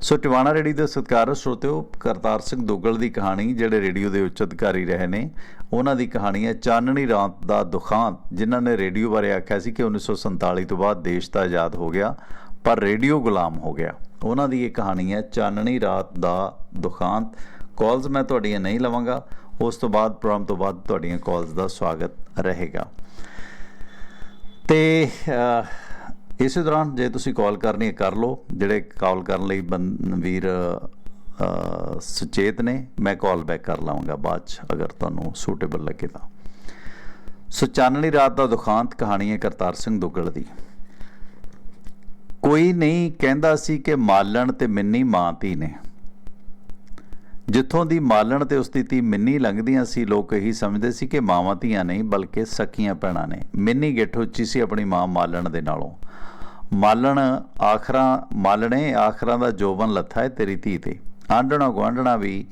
ਸੋ Tiwana ready ਦੇ ਸਤਿਕਾਰ ਸਰੋਤਿਓ ਕਰਤਾਰ ਸਿੰਘ ਦੁੱਗਲ ਦੀ ਕਹਾਣੀ ਜਿਹੜੇ ਰੇਡੀਓ ਦੇ ਉੱਚ ਅਧਿਕਾਰੀ ਰਹੇ ਨੇ, ਉਹਨਾਂ ਦੀ ਕਹਾਣੀ ਹੈ ਚਾਨਣੀ ਰਾਤ ਦਾ ਦੁਖਾਂਤ, ਜਿਨ੍ਹਾਂ ਨੇ ਰੇਡੀਓ ਬਾਰੇ ਆਖਿਆ ਸੀ ਕਿ 1947 ਤੋਂ ਬਾਅਦ ਦੇਸ਼ ਤਾਂ ਆਜ਼ਾਦ ਹੋ ਗਿਆ, ਪਰ ਰੇਡੀਓ ਗੁਲਾਮ ਹੋ ਗਿਆ। ਉਹਨਾਂ ਦੀ ਇਹ ਕਹਾਣੀ ਹੈ ਚਾਨਣੀ ਰਾਤ ਦਾ ਦੁਖਾਂਤ। ਕਾਲਸ ਮੈਂ ਤੁਹਾਡੀਆਂ ਨਹੀਂ ਲਵਾਂਗਾ, ਉਸ ਤੋਂ ਬਾਅਦ, ਪ੍ਰੋਗਰਾਮ ਤੋਂ ਬਾਅਦ ਤੁਹਾਡੀਆਂ ਕਾਲਸ ਦਾ ਸਵਾਗਤ ਰਹੇਗਾ। ਤੇ ਇਸੇ ਦੌਰਾਨ ਜੇ ਤੁਸੀਂ ਕਾਲ ਕਰਨੀ ਹੈ, ਕਰ ਲਓ। ਜਿਹੜੇ ਕਾਲ ਕਰਨ ਲਈ ਬੰ- ਵੀਰ ਸੁਚੇਤ ਨੇ, ਮੈਂ ਕਾਲ ਬੈਕ ਕਰ ਲਵਾਂਗਾ ਬਾਅਦ ਚ, ਅਗਰ ਤੁਹਾਨੂੰ ਸੂਟੇਬਲ ਲੱਗੇ ਤਾਂ। ਸੋ ਚਾਨਣੀ ਰਾਤ ਦਾ ਦੁਖਾਂਤ ਕਹਾਣੀ ਹੈ ਕਰਤਾਰ ਸਿੰਘ ਦੁੱਗਲ ਦੀ। ਕੋਈ ਨਹੀਂ ਕਹਿੰਦਾ ਸੀ ਕਿ ਮਾਲਣ ਤੇ ਮਿੰਨੀ ਮਾਂ ਧੀ ਨੇ। ਜਿੱਥੋਂ ਦੀ ਮਾਲਣ ਤੇ ਉਸ ਦੀ ਧੀ ਮਿੰਨੀ ਲੰਘਦੀਆਂ ਸੀ, ਲੋਕ ਇਹੀ ਸਮਝਦੇ ਸੀ ਕਿ ਮਾਵਾਂ ਧੀਆਂ ਨਹੀਂ, ਬਲਕਿ ਸਕੀਆਂ ਭੈਣਾਂ ਨੇ। ਮਿੰਨੀ ਗਿੱਠ ਉੱਚੀ ਸੀ ਆਪਣੀ ਮਾਂ ਮਾਲਣ ਦੇ ਨਾਲੋਂ। ਮਾਲਣ ਆਖਰਾਂ, ਮਾਲਣੇ ਆਖਰਾਂ ਦਾ ਜੋਬਨ ਲੱਥਾ ਹੈ ਤੇਰੀ ਧੀ ਤੇ। ਆਂਡਣਾ ਗੁਆਂਢਣਾ ਵੀ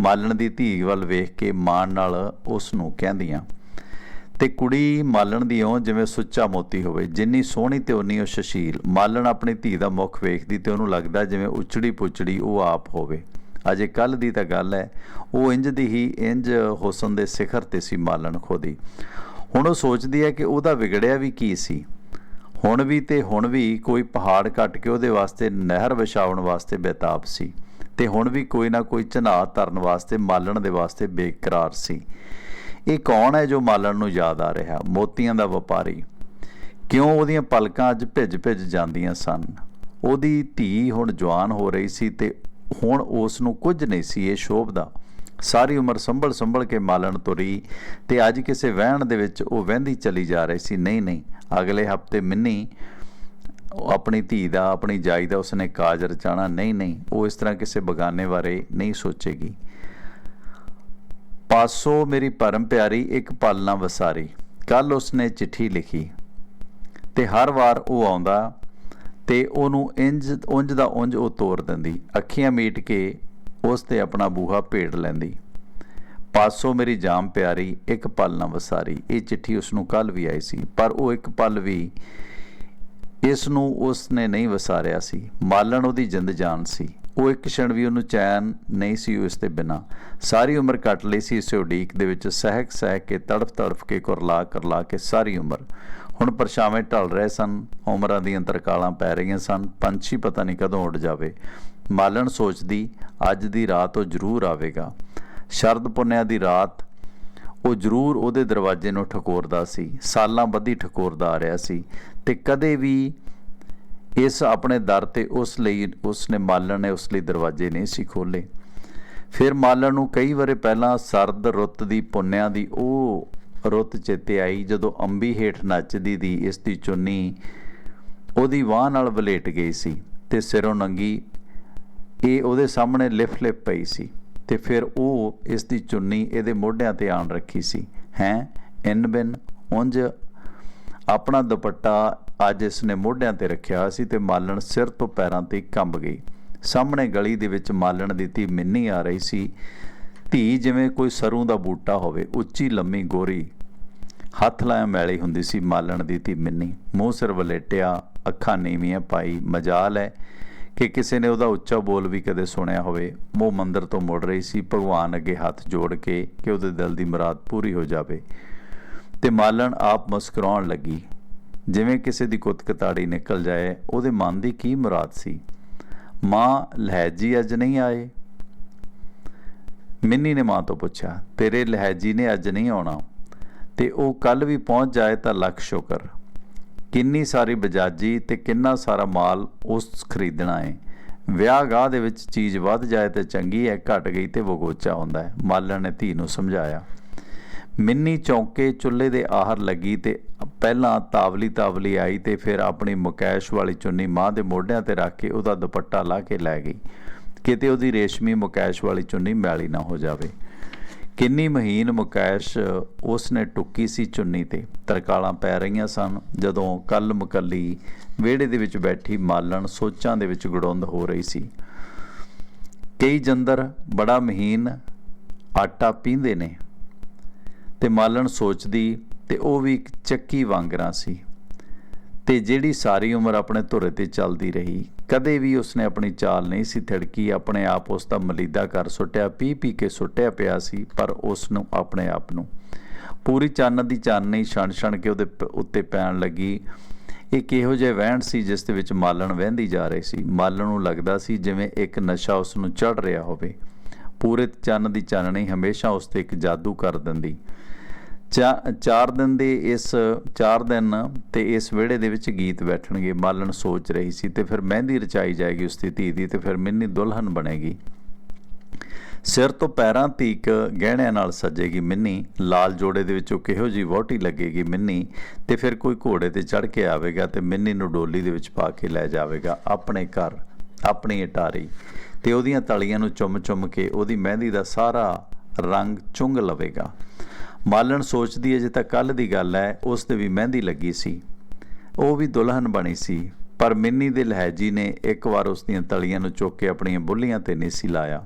ਮਾਲਣ ਦੀ ਧੀ ਵੱਲ ਵੇਖ ਕੇ ਮਾਣ ਨਾਲ ਉਸ ਨੂੰ ਕਹਿੰਦੀਆਂ, ਤੇ ਕੁੜੀ ਮਾਲਣ ਦੀ ਓ ਜਿਵੇਂ ਸੁੱਚਾ ਮੋਤੀ ਹੋਵੇ, ਜਿੰਨੀ ਸੋਹਣੀ ਤੇ ਉਨੀ ਉਹ ਸ਼ਸ਼ੀਲ। ਮਾਲਣ ਆਪਣੀ ਧੀ ਦਾ ਮੁਖ ਵੇਖਦੀ ਤੇ ਉਹਨੂੰ ਲੱਗਦਾ ਜਿਵੇਂ ਉਚੜੀ ਪੁਚੜੀ ਉਹ ਆਪ ਹੋਵੇ। ਅਜੇ ਕੱਲ ਦੀ ਤਾਂ ਗੱਲ ਹੈ ਉਹ ਇੰਜ ਦੀ ਹੀ ਇੰਜ ਹੁਸਨ ਦੇ ਸਿਖਰ ਤੇ ਸੀ ਮਾਲਣ ਖੋਦੀ। ਹੁਣ ਉਹ ਸੋਚਦੀ ਹੈ ਕਿ ਉਹਦਾ ਵਿਗੜਿਆ ਵੀ ਕੀ ਸੀ। ਹੁਣ ਵੀ ਤੇ ਹੁਣ ਵੀ ਕੋਈ ਪਹਾੜ ਕੱਟ ਕੇ ਉਹਦੇ ਵਾਸਤੇ ਨਹਿਰ ਵਿਛਾਉਣ ਵਾਸਤੇ ਬੇਤਾਬ ਸੀ ਤੇ ਹੁਣ ਵੀ ਕੋਈ ਨਾ ਕੋਈ ਚਨਾਹ ਧਰਨ ਵਾਸਤੇ, ਮਾਲਣ ਦੇ ਵਾਸਤੇ ਬੇਕਰਾਰ ਸੀ। ਇਹ ਕੌਣ ਹੈ ਜੋ ਮਾਲਣ ਨੂੰ ਯਾਦ ਆ ਰਿਹਾ? ਮੋਤੀਆਂ ਦਾ ਵਪਾਰੀ। ਕਿਉਂ ਉਹਦੀਆਂ ਪਲਕਾਂ ਅੱਜ ਭਿੱਜ ਭਿੱਜ ਜਾਂਦੀਆਂ ਸਨ? ਉਹਦੀ ਧੀ ਹੁਣ ਜਵਾਨ ਹੋ ਰਹੀ ਸੀ ਤੇ ਹੁਣ ਉਸ ਨੂੰ ਕੁਝ ਨਹੀਂ ਸੀ ਇਹ ਸ਼ੋਭਦਾ ਸਾਰੀ ਉਮਰ ਸੰਭਲ ਸੰਭਲ ਕੇ ਮਾਲਣ ਤੁਰੀ ਤੇ ਅੱਜ ਕਿਸੇ ਵਹਿਣ ਦੇ ਵਿੱਚ ਉਹ ਵਹਿੰਦੀ ਚਲੀ ਜਾ ਰਹੀ ਸੀ, ਨਹੀਂ ਨਹੀਂ ਅਗਲੇ ਹਫ਼ਤੇ ਮਿੰਨੀ ਆਪਣੀ ਧੀ ਦਾ, ਆਪਣੀ ਜਾਈ ਦਾ ਉਸਨੇ ਕਾਜ ਰਚਾਣਾ ਨਹੀਂ ਨਹੀਂ, ਉਹ ਇਸ ਤਰ੍ਹਾਂ ਕਿਸੇ ਬਗਾਨੇ ਬਾਰੇ ਨਹੀਂ ਸੋਚੇਗੀ। ਪਾਸੋ ਮੇਰੀ ਪਰਮ ਪਿਆਰੀ, ਇੱਕ ਪਲ ਨਾ ਵਸਾਰੀ। ਕੱਲ ਉਸਨੇ ਚਿੱਠੀ ਲਿਖੀ ਤੇ ਹਰ ਵਾਰ ਉਹ ਆਉਂਦਾ ਤੇ ਉਹਨੂੰ ਇੰਜ ਉਂਝ ਦਾ ਉਂਝ ਉਹ ਤੋਰ ਦਿੰਦੀ। ਅੱਖੀਆਂ ਮੀਟ ਕੇ ਉਸ ਤੇ ਆਪਣਾ ਬੂਹਾ ਭੇੜ ਲੈਂਦੀ। ਪਾਸੋਂ ਮੇਰੀ ਜਾਮ ਪਿਆਰੀ, ਇੱਕ ਪਲ ਨਾ ਵਸਾਰੀ। ਇਹ ਚਿੱਠੀ ਉਸ ਨੂੰ ਕੱਲ ਵੀ ਆਈ ਸੀ, ਪਰ ਉਹ ਇੱਕ ਪਲ ਵੀ ਇਸ ਨੂੰ ਉਸ ਨੇ ਨਹੀਂ ਵਸਾਰਿਆ ਸੀ। ਮਾਲਣ ਉਹਦੀ ਜਿੰਦ ਜਾਨ ਸੀ। ਉਹ ਇੱਕ ਛਣ ਵੀ ਉਹਨੂੰ ਚੈਨ ਨਹੀਂ ਸੀ ਉਸ ਦੇ ਬਿਨਾ। ਸਾਰੀ ਉਮਰ ਕੱਟ ਲਈ ਸੀ ਇਸੇ ਉਡੀਕ ਦੇ ਵਿੱਚ, ਸਹਿਕ ਸਹਿਕ ਕੇ, ਤੜਫ ਤੜਫ ਕੇ, ਕੁਰਲਾ ਕਰਲਾ ਕੇ, ਸਾਰੀ ਉਮਰ। ਹੁਣ ਪਰਛਾਵੇਂ ਢਲ ਰਹੇ ਸਨ, ਉਮਰਾਂ ਦੀਆਂ ਤਰਕਾਲਾਂ ਪੈ ਰਹੀਆਂ ਸਨ, ਪੰਛੀ ਪਤਾ ਨਹੀਂ ਕਦੋਂ ਉੱਡ ਜਾਵੇ। ਮਾਲਣ ਸੋਚਦੀ, ਅੱਜ ਦੀ ਰਾਤ ਉਹ ਜ਼ਰੂਰ ਆਵੇਗਾ। ਸ਼ਰਦ ਪੁੰਨਿਆ ਦੀ ਰਾਤ, ਉਹ ਜ਼ਰੂਰ ਉਹਦੇ ਦਰਵਾਜ਼ੇ ਨੂੰ ਠਕੋਰਦਾ ਸੀ, ਸਾਲਾਂ ਬੱਧੀ ਠਕੋਰਦਾ ਆ ਰਿਹਾ ਸੀ ਤੇ ਕਦੇ ਵੀ ਇਸ ਆਪਣੇ ਦਰ ਤੇ ਉਸ ਲਈ ਉਸ ਨੇ ਮਾਲਣ ਨੇ ਉਸ ਲਈ ਦਰਵਾਜ਼ੇ ਨਹੀਂ ਸੀ ਖੋਲੇ ਫਿਰ ਮਾਲਣ ਨੂੰ ਕਈ ਵਾਰੇ ਪਹਿਲਾਂ ਸਰਦ ਰੁੱਤ ਦੀ ਪੁੰਨਿਆ ਦੀ ਉਹ ਰੁੱਤ ਚੇਤੇ ਆਈ ਜਦੋਂ ਅੰਬੀ ਹੇਠ ਨੱਚਦੀ ਦੀ ਇਸ ਦੀ ਚੁੰਨੀ ਉਹਦੀ ਬਾਹ ਨਾਲ ਵਲੇਟ ਗਈ ਸੀ ਤੇ ਸਿਰੋਂ ਨੰਗੀ, ਇਹ ਉਹਦੇ ਸਾਹਮਣੇ ਲਿਫ ਲਿਫ ਪਈ ਸੀ। ਤੇ ਫਿਰ ਉਹ ਇਸ ਦੀ ਚੁੰਨੀ ਇਹਦੇ ਮੋਢਿਆਂ ਤੇ ਆਣ ਰੱਖੀ ਸੀ। ਹੈ? ਇਨ ਬਿਨ ਉਂਝ ਆਪਣਾ ਦੁਪੱਟਾ ਅੱਜ ਇਸ ਨੇ ਮੋਢਿਆਂ ਤੇ ਰੱਖਿਆ ਸੀ ਤੇ ਮਾਲਣ ਸਿਰ ਤੋਂ ਪੈਰਾਂ ਤੇ ਕੰਬ ਗਈ। ਸਾਹਮਣੇ ਗਲੀ ਦੇ ਵਿੱਚ ਮਾਲਣ ਦੀ ਧੀ ਮਿੰਨੀ ਆ ਰਹੀ ਸੀ। ਧੀ ਜਿਵੇਂ ਕੋਈ ਸਰੋਂ ਦਾ ਬੂਟਾ ਹੋਵੇ, ਉੱਚੀ ਲੰਮੀ ਗੋਰੀ ਹੱਥ ਲਾਇਆ ਮੈਲੀ ਹੁੰਦੀ ਸੀ ਮਾਲਣ ਦੀ ਧੀ ਮਿੰਨੀ। ਮੂੰਹ ਸਿਰ ਵਲੇਟਿਆ, ਅੱਖਾਂ ਨੀਵੀਆਂ ਪਾਈ, ਮਜਾਲ ਹੈ ਕਿ ਕਿਸੇ ਨੇ ਉਹਦਾ ਉੱਚਾ ਬੋਲ ਵੀ ਕਦੇ ਸੁਣਿਆ ਹੋਵੇ ਉਹ ਮੰਦਰ ਤੋਂ ਮੁੜ ਰਹੀ ਸੀ, ਭਗਵਾਨ ਅੱਗੇ ਹੱਥ ਜੋੜ ਕੇ ਕਿ ਉਹਦੇ ਦਿਲ ਦੀ ਮੁਰਾਦ ਪੂਰੀ ਹੋ ਜਾਵੇ। ਤੇ ਮਾਲਣ ਆਪ ਮੁਸਕਰਾਉਣ ਲੱਗੀ। ਜਿਵੇਂ ਕਿਸੇ ਦੀ ਕੁੱਤ ਕਤਾੜੀ ਨਿਕਲ ਜਾਏ, ਉਹਦੇ ਮਨ ਦੀ ਕੀ ਮੁਰਾਦ ਸੀ? ਮਾਂ, ਲਹਿਜੀ ਅੱਜ ਨਹੀਂ ਆਏ? ਮਿੰਨੀ ਨੇ ਮਾਂ ਤੋਂ ਪੁੱਛਿਆ, ਤੇਰੇ ਲਹਿਜੀ ਨੇ ਅੱਜ ਨਹੀਂ ਆਉਣਾ। ਤੇ ਉਹ ਕੱਲ ਵੀ ਪਹੁੰਚ ਜਾਏ ਤਾਂ ਲੱਖ ਸ਼ੁਕਰ। ਕਿੰਨੀ ਸਾਰੀ ਬਜਾਜੀ ਤੇ ਕਿੰਨਾ ਸਾਰਾ ਮਾਲ ਉਸ ਖਰੀਦਣਾ ਹੈ ਵਿਆਹ ਗਾਹ ਦੇ ਵਿੱਚ ਚੀਜ਼ ਵੱਧ ਜਾਏ ਤੇ ਚੰਗੀ ਹੈ, ਘਟ ਗਈ ਤੇ ਵਗੋਚਾ ਹੁੰਦਾ ਹੈ, ਮਾਲਣ ਨੇ ਧੀ ਨੂੰ ਸਮਝਾਇਆ। ਮਿੰਨੀ ਚੌਂਕੇ ਚੁੱਲ੍ਹੇ ਦੇ ਆਹਰ ਲੱਗੀ ਤੇ ਪਹਿਲਾਂ ਤਾਵਲੀ ਤਾਵਲੀ ਆਈ ਤੇ ਫਿਰ ਆਪਣੀ ਮੁਕੈਸ਼ ਵਾਲੀ ਚੁੰਨੀ ਮਾਂ ਦੇ ਮੋਢਿਆਂ ਤੇ ਰੱਖ ਕੇ ਉਹਦਾ ਦੁਪੱਟਾ ਲਾ ਕੇ ਲੈ ਗਈ। ਕਿਤੇ ਉਹਦੀ ਰੇਸ਼ਮੀ ਮੁਕੈਸ਼ ਵਾਲੀ ਚੁੰਨੀ ਮੈਲੀ ਨਾ ਹੋ ਜਾਵੇ। ਕਿੰਨੀ ਮਹੀਨ ਮੁਕੈਸ਼ ਉਸ ਨੇ ਟੁੱਕੀ ਸੀ ਚੁੰਨੀ ਤੇ? ਤਰਕਾਲਾਂ ਪੈ ਰਹੀਆਂ ਸਨ ਜਦੋਂ ਕੱਲ ਮੁਕੱਲੀ ਵਿਹੜੇ ਦੇ ਵਿੱਚ ਬੈਠੀ ਮਾਲਣ ਸੋਚਾਂ ਦੇ ਵਿੱਚ ਗੜੁੰਦ ਹੋ ਰਹੀ ਸੀ। ਕਈ ਜੰਦਰ ਬੜਾ ਮਹੀਨ ਆਟਾ ਪੀਂਦੇ ਨੇ। ਤੇ ਮਾਲਣ ਸੋਚਦੀ ਤੇ ਉਹ ਵੀ ਇੱਕ ਚੱਕੀ ਵਾਂਗਰਾ ਸੀ। ਤੇ ਜਿਹੜੀ ਸਾਰੀ ਉਮਰ ਆਪਣੇ ਧੁਰੇ ਤੇ ਚੱਲਦੀ ਰਹੀ, ਕਦੇ ਵੀ ਉਸਨੇ ਆਪਣੀ ਚਾਲ ਨਹੀਂ ਸੀ ਥੜਕੀ, ਆਪਣੇ ਆਪ ਉਸ ਦਾ ਮਲੀਦਾ ਕਰ ਸੁੱਟਿਆ, ਪੀ ਪੀ ਕੇ ਸੁੱਟਿਆ ਪਿਆ ਸੀ, ਪਰ ਉਸ ਨੂੰ ਆਪਣੇ ਆਪ ਨੂੰ। ਪੂਰੀ ਚੰਨ ਦੀ ਚਾਨਣੀ ਛਣ ਛਣ ਕੇ ਉਹਦੇ ਪ- ਉੱਤੇ ਪੈਣ ਲੱਗੀ। ਇਹ ਕਿਹੋ ਜਿਹਾ ਵਹਿਣ ਸੀ ਜਿਸ ਦੇ ਵਿੱਚ ਮਾਲਣ ਵਹਿੰਦੀ ਜਾ ਰਹੀ ਸੀ। ਮਾਲਣ ਨੂੰ ਲੱਗਦਾ ਸੀ ਜਿਵੇਂ ਇੱਕ ਨਸ਼ਾ ਉਸ ਨੂੰ ਚੜ ਰਿਹਾ ਹੋਵੇ। ਪੂਰੇ ਚੰਨ ਦੀ ਚਾਨਣੀ ਹਮੇਸ਼ਾ ਉਸ ਤੇ ਇੱਕ ਜਾਦੂ ਕਰ ਦਿੰਦੀ। ਚਾਰ ਦਿਨ ਦੇ ਇਸ, ਚਾਰ ਦਿਨ ਤੇ ਇਸ ਵਿਹੜੇ ਦੇ ਵਿੱਚ ਗੀਤ ਬੈਠਣਗੇ। ਮਾਲਣ ਸੋਚ ਰਹੀ ਸੀ ਤੇ ਫਿਰ ਮਹਿੰਦੀ ਰਚਾਈ ਜਾਏਗੀ ਉਸ ਦੀ ਧੀ ਦੀ ਤੇ ਫਿਰ ਮਿੰਨੀ ਦੁਲਹਨ ਬਣੇਗੀ। ਸਿਰ ਤੋਂ ਪੈਰਾਂ ਤੀਕ ਗਹਿਣਿਆਂ ਨਾਲ ਸਜੇਗੀ ਮਿੰਨੀ। ਲਾਲ ਜੋੜੇ ਦੇ ਵਿੱਚੋਂ ਕਿਹੋ ਜੀ ਵਹੁਟੀ ਲੱਗੇਗੀ ਮਿੰਨੀ? ਤੇ ਫਿਰ ਕੋਈ ਘੋੜੇ ਤੇ ਚੜ ਕੇ ਆਵੇਗਾ ਤੇ ਮਿੰਨੀ ਨੂੰ ਡੋਲੀ ਦੇ ਵਿੱਚ ਪਾ ਕੇ ਲੈ ਜਾਵੇਗਾ ਆਪਣੇ ਘਰ, ਆਪਣੀ ਅਟਾਰੀ। ਤੇ ਉਹਦੀਆਂ ਤਲੀਆਂ ਨੂੰ ਚੁੰਮ-ਚੁੰਮ ਕੇ ਉਹਦੀ ਮਹਿੰਦੀ ਦਾ ਸਾਰਾ ਰੰਗ ਚੁੰਗ ਲਵੇਗਾ। ਮਾਲਣ ਸੋਚਦੀ ਹੈ ਜੇ ਤਾਂ ਕੱਲ ਦੀ ਗੱਲ ਹੈ। ਉਸ ਤੇ ਵੀ ਮਹਿੰਦੀ ਲੱਗੀ ਸੀ। ਉਹ ਵੀ ਦੁਲਹਨ ਬਣੀ ਸੀ, ਪਰ ਮਿੰਨੀ ਦੇ ਲਹਿਜੀ ਨੇ ਇੱਕ ਵਾਰ ਉਸ ਦੀਆਂ ਤਲੀਆਂ ਨੂੰ ਚੁੱਕ ਕੇ ਆਪਣੀਆਂ ਬੁੱਲੀਆਂ ਤੇ ਨਹੀਂ ਸੀ ਲਾਇਆ।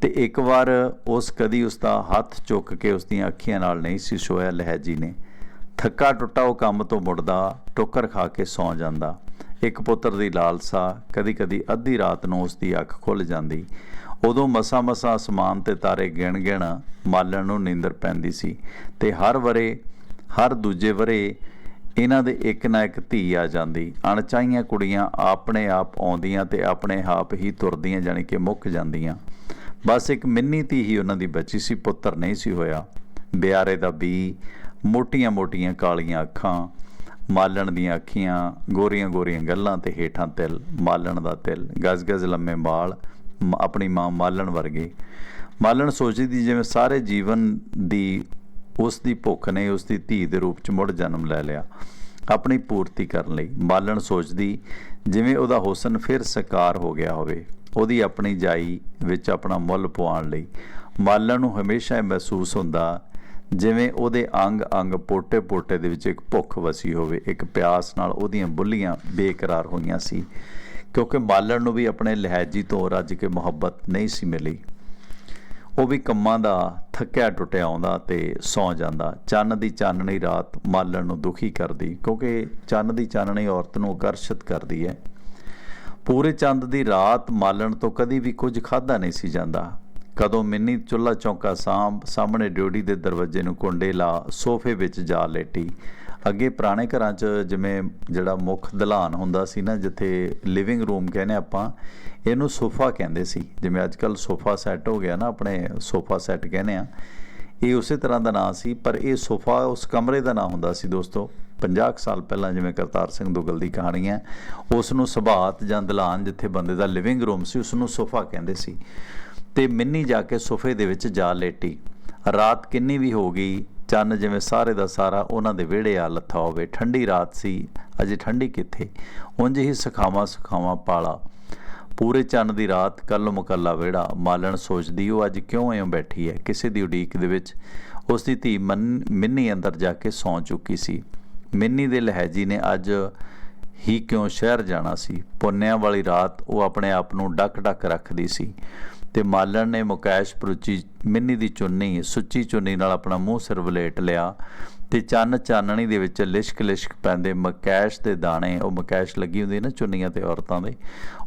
ਤੇ ਇੱਕ ਵਾਰ ਉਸ ਕਦੀ ਉਸ ਦਾ ਹੱਥ ਚੁੱਕ ਕੇ ਉਸ ਦੀਆਂ ਅੱਖੀਆਂ ਨਾਲ ਨਹੀਂ ਸੀ ਸੋਇਆ ਲਹਿਜੀ ਨੇ। ਥੱਕਾ ਟੁੱਟਾ ਉਹ ਕੰਮ ਤੋਂ ਮੁੜਦਾ, ਟੋਕਰ ਖਾ ਕੇ ਸੌਂ ਜਾਂਦਾ। ਇੱਕ ਪੁੱਤਰ ਦੀ ਲਾਲਸਾ ਕਦੀ-ਕਦੀ ਅੱਧੀ ਰਾਤ ਨੂੰ ਉਸ ਦੀ ਅੱਖ ਖੁੱਲ ਜਾਂਦੀ। ਉਦੋਂ ਮਸਾ-ਮਸਾ ਅਸਮਾਨ ਤੇ ਤਾਰੇ ਗਿਣ ਗਿਣ ਮਾਲਣ ਨੂੰ ਨੀਂਦਰ ਪੈਂਦੀ ਸੀ ਤੇ ਹਰ ਵਰੇ, ਹਰ ਦੂਜੇ ਵਰੇ ਇਹਨਾਂ ਦੇ ਇੱਕ ਨਾ ਇੱਕ ਧੀ ਆ ਜਾਂਦੀ। ਅਣਚਾਹੀਆਂ ਕੁੜੀਆਂ ਆਪਣੇ ਆਪ ਆਉਂਦੀਆਂ ਤੇ ਆਪਣੇ ਆਪ ਹੀ ਤੁਰਦੀਆਂ, ਜਾਣੀ ਕਿ ਮੁੱਕ ਜਾਂਦੀਆਂ। ਬਸ ਇੱਕ ਮਿੰਨੀ ਧੀ ਹੀ ਉਹਨਾਂ ਦੀ ਬੱਚੀ ਸੀ, ਪੁੱਤਰ ਨਹੀਂ ਸੀ ਹੋਇਆ। ਬਿਆਰੇ ਦਾ ਬੀ ਮੋਟੀਆਂ-ਮੋਟੀਆਂ ਕਾਲੀਆਂ ਅੱਖਾਂ, ਮਾਲਣ ਦੀਆਂ ਅੱਖੀਆਂ ਗੋਰੀਆਂ-ਗੋਰੀਆਂ ਗੱਲਾਂ ਤੇ ਹੇਠਾਂ ਤਿਲ, ਮਾਲਣ ਦਾ ਤਿਲ ਗਜ਼-ਗਜ਼ ਲੰਮੇ ਵਾਲ ਆਪਣੀ ਮਾਂ ਮਾਲਣ ਵਰਗੇ। ਮਾਲਣ ਸੋਚਦੀ ਜਿਵੇਂ ਸਾਰੇ ਜੀਵਨ ਦੀ, ਉਸ ਦੀ ਭੁੱਖ ਨੇ ਉਸ ਦੀ ਧੀ ਦੇ ਰੂਪ ਚ ਮੁੜ ਜਨਮ ਲੈ ਲਿਆ, ਆਪਣੀ ਪੂਰਤੀ ਕਰਨ ਲਈ। ਮਾਲਣ ਸੋਚਦੀ ਜਿਵੇਂ ਉਹਦਾ ਹੁਸਨ ਫਿਰ ਸਕਾਰ ਹੋ ਗਿਆ ਹੋਵੇ, ਉਹਦੀ ਆਪਣੀ ਜਾਈ ਵਿੱਚ ਆਪਣਾ ਮੁੱਲ ਪਵਾਉਣ ਲਈ। ਮਾਲਣ ਨੂੰ ਹਮੇਸ਼ਾ ਇਹ ਮਹਿਸੂਸ ਹੁੰਦਾ ਜਿਵੇਂ ਉਹਦੇ ਅੰਗ ਅੰਗ ਪੋਟੇ ਪੋਟੇ ਦੇ ਵਿੱਚ ਇੱਕ ਭੁੱਖ ਵਸੀ ਹੋਵੇ, ਇੱਕ ਪਿਆਸ ਨਾਲ ਉਹਦੀਆਂ ਬੁੱਲੀਆਂ ਬੇਕਰਾਰ ਹੋਈਆਂ ਸੀ। ਕਿਉਂਕਿ ਮਾਲਣ ਨੂੰ ਵੀ ਆਪਣੇ ਲਹਿਜੀ ਤੋਂ ਰੱਜ ਕੇ ਮੁਹੱਬਤ ਨਹੀਂ ਸੀ ਮਿਲੀ। ਉਹ ਵੀ ਕੰਮਾਂ ਦਾ ਥੱਕਿਆ ਟੁੱਟਿਆ ਆਉਂਦਾ ਤੇ ਸੌ ਜਾਂਦਾ। ਚੰਨ ਦੀ ਚਾਨਣੀ ਰਾਤ ਮਾਲਣ ਨੂੰ ਦੁਖੀ ਕਰਦੀ, ਕਿਉਂਕਿ ਚੰਨ ਦੀ ਚਾਨਣੀ ਔਰਤ ਨੂੰ ਆਕਰਸ਼ਿਤ ਕਰਦੀ ਹੈ। ਪੂਰੇ ਚੰਦ ਦੀ ਰਾਤ ਮਾਲਣ ਤੋਂ ਕਦੀ ਵੀ ਕੁਝ ਖਾਦਾ ਨਹੀਂ ਸੀ ਜਾਂਦਾ। ਕਦੋਂ ਮਿੰਨੀ ਚੁੱਲਾ ਚੌਂਕਾ ਸਾਂਭ, ਸਾਹਮਣੇ ਡਿਊਟੀ ਦੇ ਦਰਵਾਜ਼ੇ ਨੂੰ ਕੁੰਡੇ ਲਾ, ਸੋਫੇ ਵਿੱਚ ਜਾ ਲੇਟੀ ਅੱਗੇ ਪੁਰਾਣੇ ਘਰਾਂ 'ਚ ਜਿਵੇਂ ਜਿਹੜਾ ਮੁੱਖ ਦਲਾਨ ਹੁੰਦਾ ਸੀ ਨਾ, ਜਿੱਥੇ ਲਿਵਿੰਗ ਰੂਮ ਕਹਿੰਦੇ ਆਪਾਂ, ਇਹਨੂੰ ਸੋਫਾ ਕਹਿੰਦੇ ਸੀ। ਜਿਵੇਂ ਅੱਜ ਕੱਲ ਸੋਫਾ ਸੈੱਟ ਹੋ ਗਿਆ ਨਾ, ਆਪਣੇ ਸੋਫਾ ਸੈੱਟ ਕਹਿੰਦੇ ਆ। ਇਹ ਉਸੇ ਤਰ੍ਹਾਂ ਦਾ ਨਾਂ ਸੀ, ਪਰ ਇਹ ਸੋਫਾ ਉਸ ਕਮਰੇ ਦਾ ਨਾਂ ਹੁੰਦਾ ਸੀ ਦੋਸਤੋ। 50 ਕੁ ਸਾਲ ਪਹਿਲਾਂ ਜਿਵੇਂ ਕਰਤਾਰ ਸਿੰਘ ਦੁੱਗਲ ਦੀ ਕਹਾਣੀ ਹੈ, ਉਸ ਨੂੰ ਸਬਾਤ ਜਾਂ ਦਲਾਨ ਜਿੱਥੇ ਬੰਦੇ ਦਾ ਲਿਵਿੰਗ ਰੂਮ ਸੀ, ਉਸ ਨੂੰ ਸੋਫਾ ਕਹਿੰਦੇ ਸੀ। ਤੇ ਮਿੰਨੀ ਜਾ ਕੇ ਸੋਫੇ ਦੇ ਵਿੱਚ ਜਾ ਲੇਟੀ। ਰਾਤ ਕਿੰਨੀ ਵੀ ਹੋ ਗਈ ਚੰਨ ਜਿਵੇਂ ਸਾਰੇ ਦਾ ਸਾਰਾ ਉਹਨਾਂ ਦੇ ਵਿਹੜੇ ਆ ਲੱਥਾ ਹੋਵੇ। ਠੰਡੀ ਰਾਤ ਸੀ, ਅਜੇ ਠੰਡੀ ਕਿੱਥੇ? ਉਂਝ ਹੀ ਸਖਾਵਾਂ ਸਖਾਵਾਂ ਪਾਲਾ। ਪੂਰੇ ਚੰਨ ਦੀ ਰਾਤ ਕੱਲ ਮੁਕੱਲਾ ਵਿਹੜਾ। ਮਾਲਣ ਸੋਚਦੀ, ਉਹ ਅੱਜ ਕਿਉਂ ਐਂ ਬੈਠੀ ਹੈ? ਕਿਸੇ ਦੀ ਉਡੀਕ ਦੇ ਵਿੱਚ ਉਸ ਦੀ ਧੀ ਮਨ- ਮਿੰਨੀ ਅੰਦਰ ਜਾ ਕੇ ਸੌਂ ਚੁੱਕੀ ਸੀ। ਮਿੰਨੀ ਦੇ ਲਹਿਜੀ ਨੇ ਅੱਜ ਹੀ ਕਿਉਂ ਸ਼ਹਿਰ ਜਾਣਾ ਸੀ? ਪੁੰਨਿਆਂ ਵਾਲੀ ਰਾਤ ਉਹ ਆਪਣੇ ਆਪ ਨੂੰ ਡੱਕ ਡੱਕ ਰੱਖਦੀ ਸੀ। ਤੇ ਮਾਲਣ ਨੇ ਮੁਕੈਸ਼ ਪਰੁਚੀ ਮਿੰਨੀ ਦੀ ਚੁੰਨੀ, ਸੁੱਚੀ ਚੁੰਨੀ ਨਾਲ ਆਪਣਾ ਮੂੰਹ ਸਿਰ ਵਲੇਟ ਲਿਆ ਤੇ ਚੰਨ ਚਾਨਣੀ ਦੇ ਵਿੱਚ ਲਿਸ਼ਕ ਲਿਸ਼ਕ ਪੈਂਦੇ ਮਕੈਸ਼ ਦੇ ਦਾਣੇ। ਉਹ ਮਕੈਸ਼ ਲੱਗੀ ਹੁੰਦੀ ਨਾ ਚੁੰਨੀਆਂ ਤੇ ਔਰਤਾਂ ਦੇ।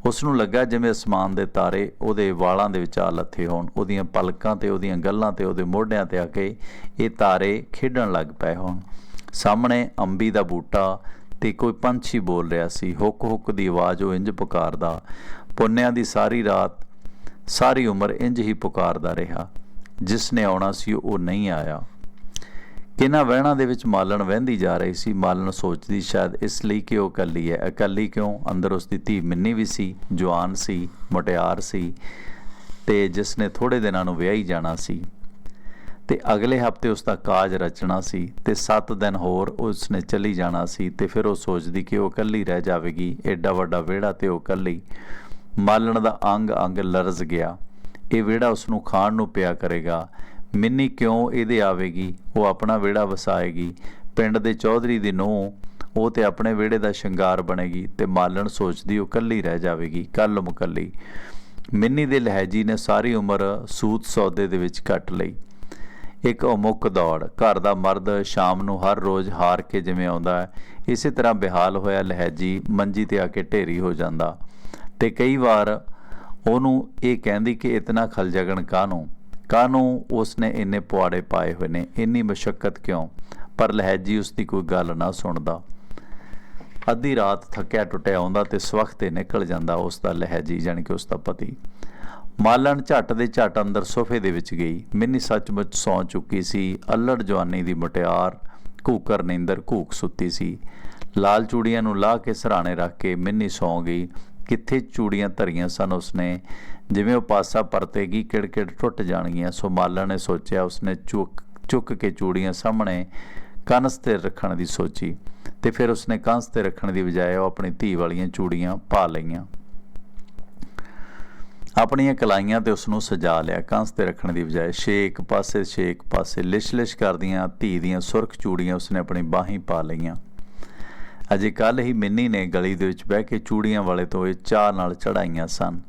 ਉਸ ਨੂੰ ਲੱਗਾ ਜਿਵੇਂ ਅਸਮਾਨ ਦੇ ਤਾਰੇ ਉਹਦੇ ਵਾਲਾਂ ਦੇ ਵਿੱਚ ਆ ਲੱਥੇ ਹੋਣ। ਉਹਦੀਆਂ ਪਲਕਾਂ ਤੇ, ਉਹਦੀਆਂ ਗੱਲਾਂ ਤੇ, ਉਹਦੇ ਮੋਢਿਆਂ ਤੇ ਆ ਕੇ ਇਹ ਤਾਰੇ ਖੇਡਣ ਲੱਗ ਪਏ ਹੋਣ। ਸਾਹਮਣੇ ਅੰਬੀ ਦਾ ਬੂਟਾ ਤੇ ਕੋਈ ਪੰਛੀ ਬੋਲ ਰਿਹਾ ਸੀ। ਹੁੱਕ ਹੁੱਕ ਦੀ ਆਵਾਜ਼ ਉਹ ਇੰਜ ਪੁਕਾਰਦਾ, ਪੁੰਨਿਆਂ ਦੀ ਸਾਰੀ ਰਾਤ ਸਾਰੀ ਉਮਰ ਇੰਜ ਹੀ ਪੁਕਾਰਦਾ ਰਿਹਾ। ਜਿਸ ਨੇ ਆਉਣਾ ਸੀ ਉਹ ਨਹੀਂ ਆਇਆ। ਕਿਨਾਂ ਵਹਿਣਾ ਦੇ ਵਿੱਚ ਮਾਲਣ ਵਹਿੰਦੀ ਜਾ ਰਹੀ ਸੀ। ਮਾਲਣ ਸੋਚਦੀ ਸ਼ਾਇਦ ਇਸ ਲਈ ਕਿ ਉਹ ਇਕੱਲੀ ਹੈ। ਇਕੱਲੀ ਕਿਉਂ? ਅੰਦਰ ਉਸ ਦੀ ਧੀ ਮਿੰਨੀ ਵੀ ਸੀ, ਜਵਾਨ ਸੀ, ਮੁਟਿਆਰ ਸੀ ਤੇ ਜਿਸ ਨੇ ਥੋੜੇ ਦਿਨਾਂ ਨੂੰ ਵਿਆਹੀ ਜਾਣਾ ਸੀ। ਤੇ ਅਗਲੇ ਹਫ਼ਤੇ ਉਸ ਦਾ ਕਾਜ ਰਚਣਾ ਸੀ ਤੇ 7 ਦਿਨ ਹੋਰ ਉਸ ਨੇ ਚਲੀ ਜਾਣਾ ਸੀ ਤੇ ਫਿਰ ਉਹ ਸੋਚਦੀ ਕਿ ਉਹ ਇਕੱਲੀ ਰਹਿ ਜਾਵੇਗੀ। ਐਡਾ ਵੱਡਾ ਵਿਹੜਾ ਤੇ ਉਹ ਇਕੱਲੀ ਮਾਲਣ ਦਾ ਅੰਗ ਅੰਗ ਲਰਜ਼ ਗਿਆ। ਇਹ ਵਿਹੜਾ ਉਸ ਨੂੰ ਖਾਣ ਨੂੰ ਪਿਆ ਕਰੇਗਾ। ਮਿੰਨੀ ਕਿਉਂ ਇਹਦੇ ਆਵੇਗੀ? ਉਹ ਆਪਣਾ ਵਿਹੜਾ ਵਸਾਏਗੀ। ਪਿੰਡ ਦੇ ਚੌਧਰੀ ਦੀ ਨੂੰਹ, ਉਹ ਤੇ ਆਪਣੇ ਵਿਹੜੇ ਦਾ ਸ਼ਿੰਗਾਰ ਬਣੇਗੀ ਤੇ ਮਾਲਣ ਸੋਚਦੀ ਉਹ ਇਕੱਲੀ ਰਹਿ ਜਾਵੇਗੀ, ਕੱਲ ਮੁਕੱਲੀ। ਮਿੰਨੀ ਦੇ ਲਹਿਜੀ ਨੇ ਸਾਰੀ ਉਮਰ ਸੂਤ ਸੌਦੇ ਦੇ ਵਿੱਚ ਕੱਟ ਲਈ। ਇੱਕ ਅਮੁੱਕ ਦੌੜ, ਘਰ ਦਾ ਮਰਦ ਸ਼ਾਮ ਨੂੰ ਹਰ ਰੋਜ਼ ਹਾਰ ਕੇ ਜਿਵੇਂ ਆਉਂਦਾ ਹੈ ਇਸੇ ਤਰ੍ਹਾਂ ਬਿਹਾਲ ਹੋਇਆ ਲਹਿਜੀ ਮੰਜੀ ਤੇ ਆ ਕੇ ਢੇਰੀ ਹੋ ਜਾਂਦਾ। ਤੇ ਕਈ ਵਾਰ ਉਹਨੂੰ ਇਹ ਕਹਿੰਦੀ ਕਿ ਇਤਨਾ ਖਲ ਖਲਜਗਣ ਕਾਹਨੂੰ? ਕਾਹਨੂੰ ਉਸਨੇ ਇੰਨੇ ਪੁਆੜੇ ਪਾਏ ਹੋਏ ਨੇ? ਇੰਨੀ ਮੁਸ਼ਕਲ ਕਿਉਂ? ਪਰ ਲਹਿਜੀ ਉਸ ਦੀ ਕੋਈ ਗੱਲ ਨਾ ਸੁਣਦਾ। ਅੱਧੀ ਰਾਤ ਥੱਕਿਆ ਟੁੱਟਿਆ ਆਉਂਦਾ ਤੇ ਸਵਖਤ ਨਿਕਲ ਜਾਂਦਾ ਉਸ ਦਾ ਲਹਿਜੀ, ਜਾਣੀ ਕਿ ਉਸ ਦਾ ਪਤੀ। ਮਾਲਣ ਝੱਟ ਦੇ ਝੱਟ ਅੰਦਰ ਸੋਫੇ ਦੇ ਵਿੱਚ ਗਈ। ਮਿੰਨੀ ਸੱਚਮੁੱਚ ਸੌਂ ਚੁੱਕੀ ਸੀ। ਅਲੜ ਜਵਾਨੀ ਦੀ ਮੁਟਿਆਰ, ਘੂਕਰ ਨੀਂਦਰ, ਘੂਕ ਸੁੱਤੀ ਸੀ। ਲਾਲ ਚੂੜੀਆਂ ਨੂੰ ਲਾਹ ਕੇ ਸਰਾਣੇ ਰੱਖ ਕੇ ਮਿੰਨੀ ਸੌਂ ਗਈ। ਕਿੱਥੇ ਚੂੜੀਆਂ ਧਰੀਆਂ ਸਨ ਉਸਨੇ? ਜਿਵੇਂ ਉਹ ਪਾਸਾ ਪਰਤੇਗੀ, ਕਿੜਕਿੜ ਟੁੱਟ ਜਾਣਗੀਆਂ। ਸੋ ਮਾਲਾ ਨੇ ਸੋਚਿਆ, ਉਸਨੇ ਚੁੱਕ ਚੁੱਕ ਕੇ ਚੂੜੀਆਂ ਸਾਹਮਣੇ ਕੰਸ ਤੇ ਰੱਖਣ ਦੀ ਸੋਚੀ ਤੇ ਫਿਰ ਉਸਨੇ ਕੰਸ ਤੇ ਰੱਖਣ ਦੀ ਬਜਾਏ ਉਹ ਆਪਣੀ ਧੀ ਵਾਲੀਆਂ ਚੂੜੀਆਂ ਪਾ ਲਈਆਂ। ਆਪਣੀਆਂ ਕਲਾਈਆਂ ਤੇ ਉਸ ਨੂੰ ਸਜਾ ਲਿਆ। ਕੰਸ ਤੇ ਰੱਖਣ ਦੀ ਬਜਾਏ ਛੇਕ ਪਾਸੇ ਛੇਕ ਪਾਸੇ ਲਿਸ਼-ਲਿਸ਼ ਕਰਦੀਆਂ ਧੀ ਦੀਆਂ ਸੁਰਖ ਚੂੜੀਆਂ ਉਸਨੇ ਆਪਣੀ ਬਾਹੀਂ ਪਾ ਲਈਆਂ। ਅਜੇ ਕੱਲ ਹੀ ਮਿੰਨੀ ਨੇ ਗਲੀ ਦੇ ਵਿੱਚ ਬਹਿ ਕੇ ਚੂੜੀਆਂ ਵਾਲੇ ਤੋਂ ਇਹ ਚਾਹ ਨਾਲ ਚੜਾਈਆਂ ਸਨ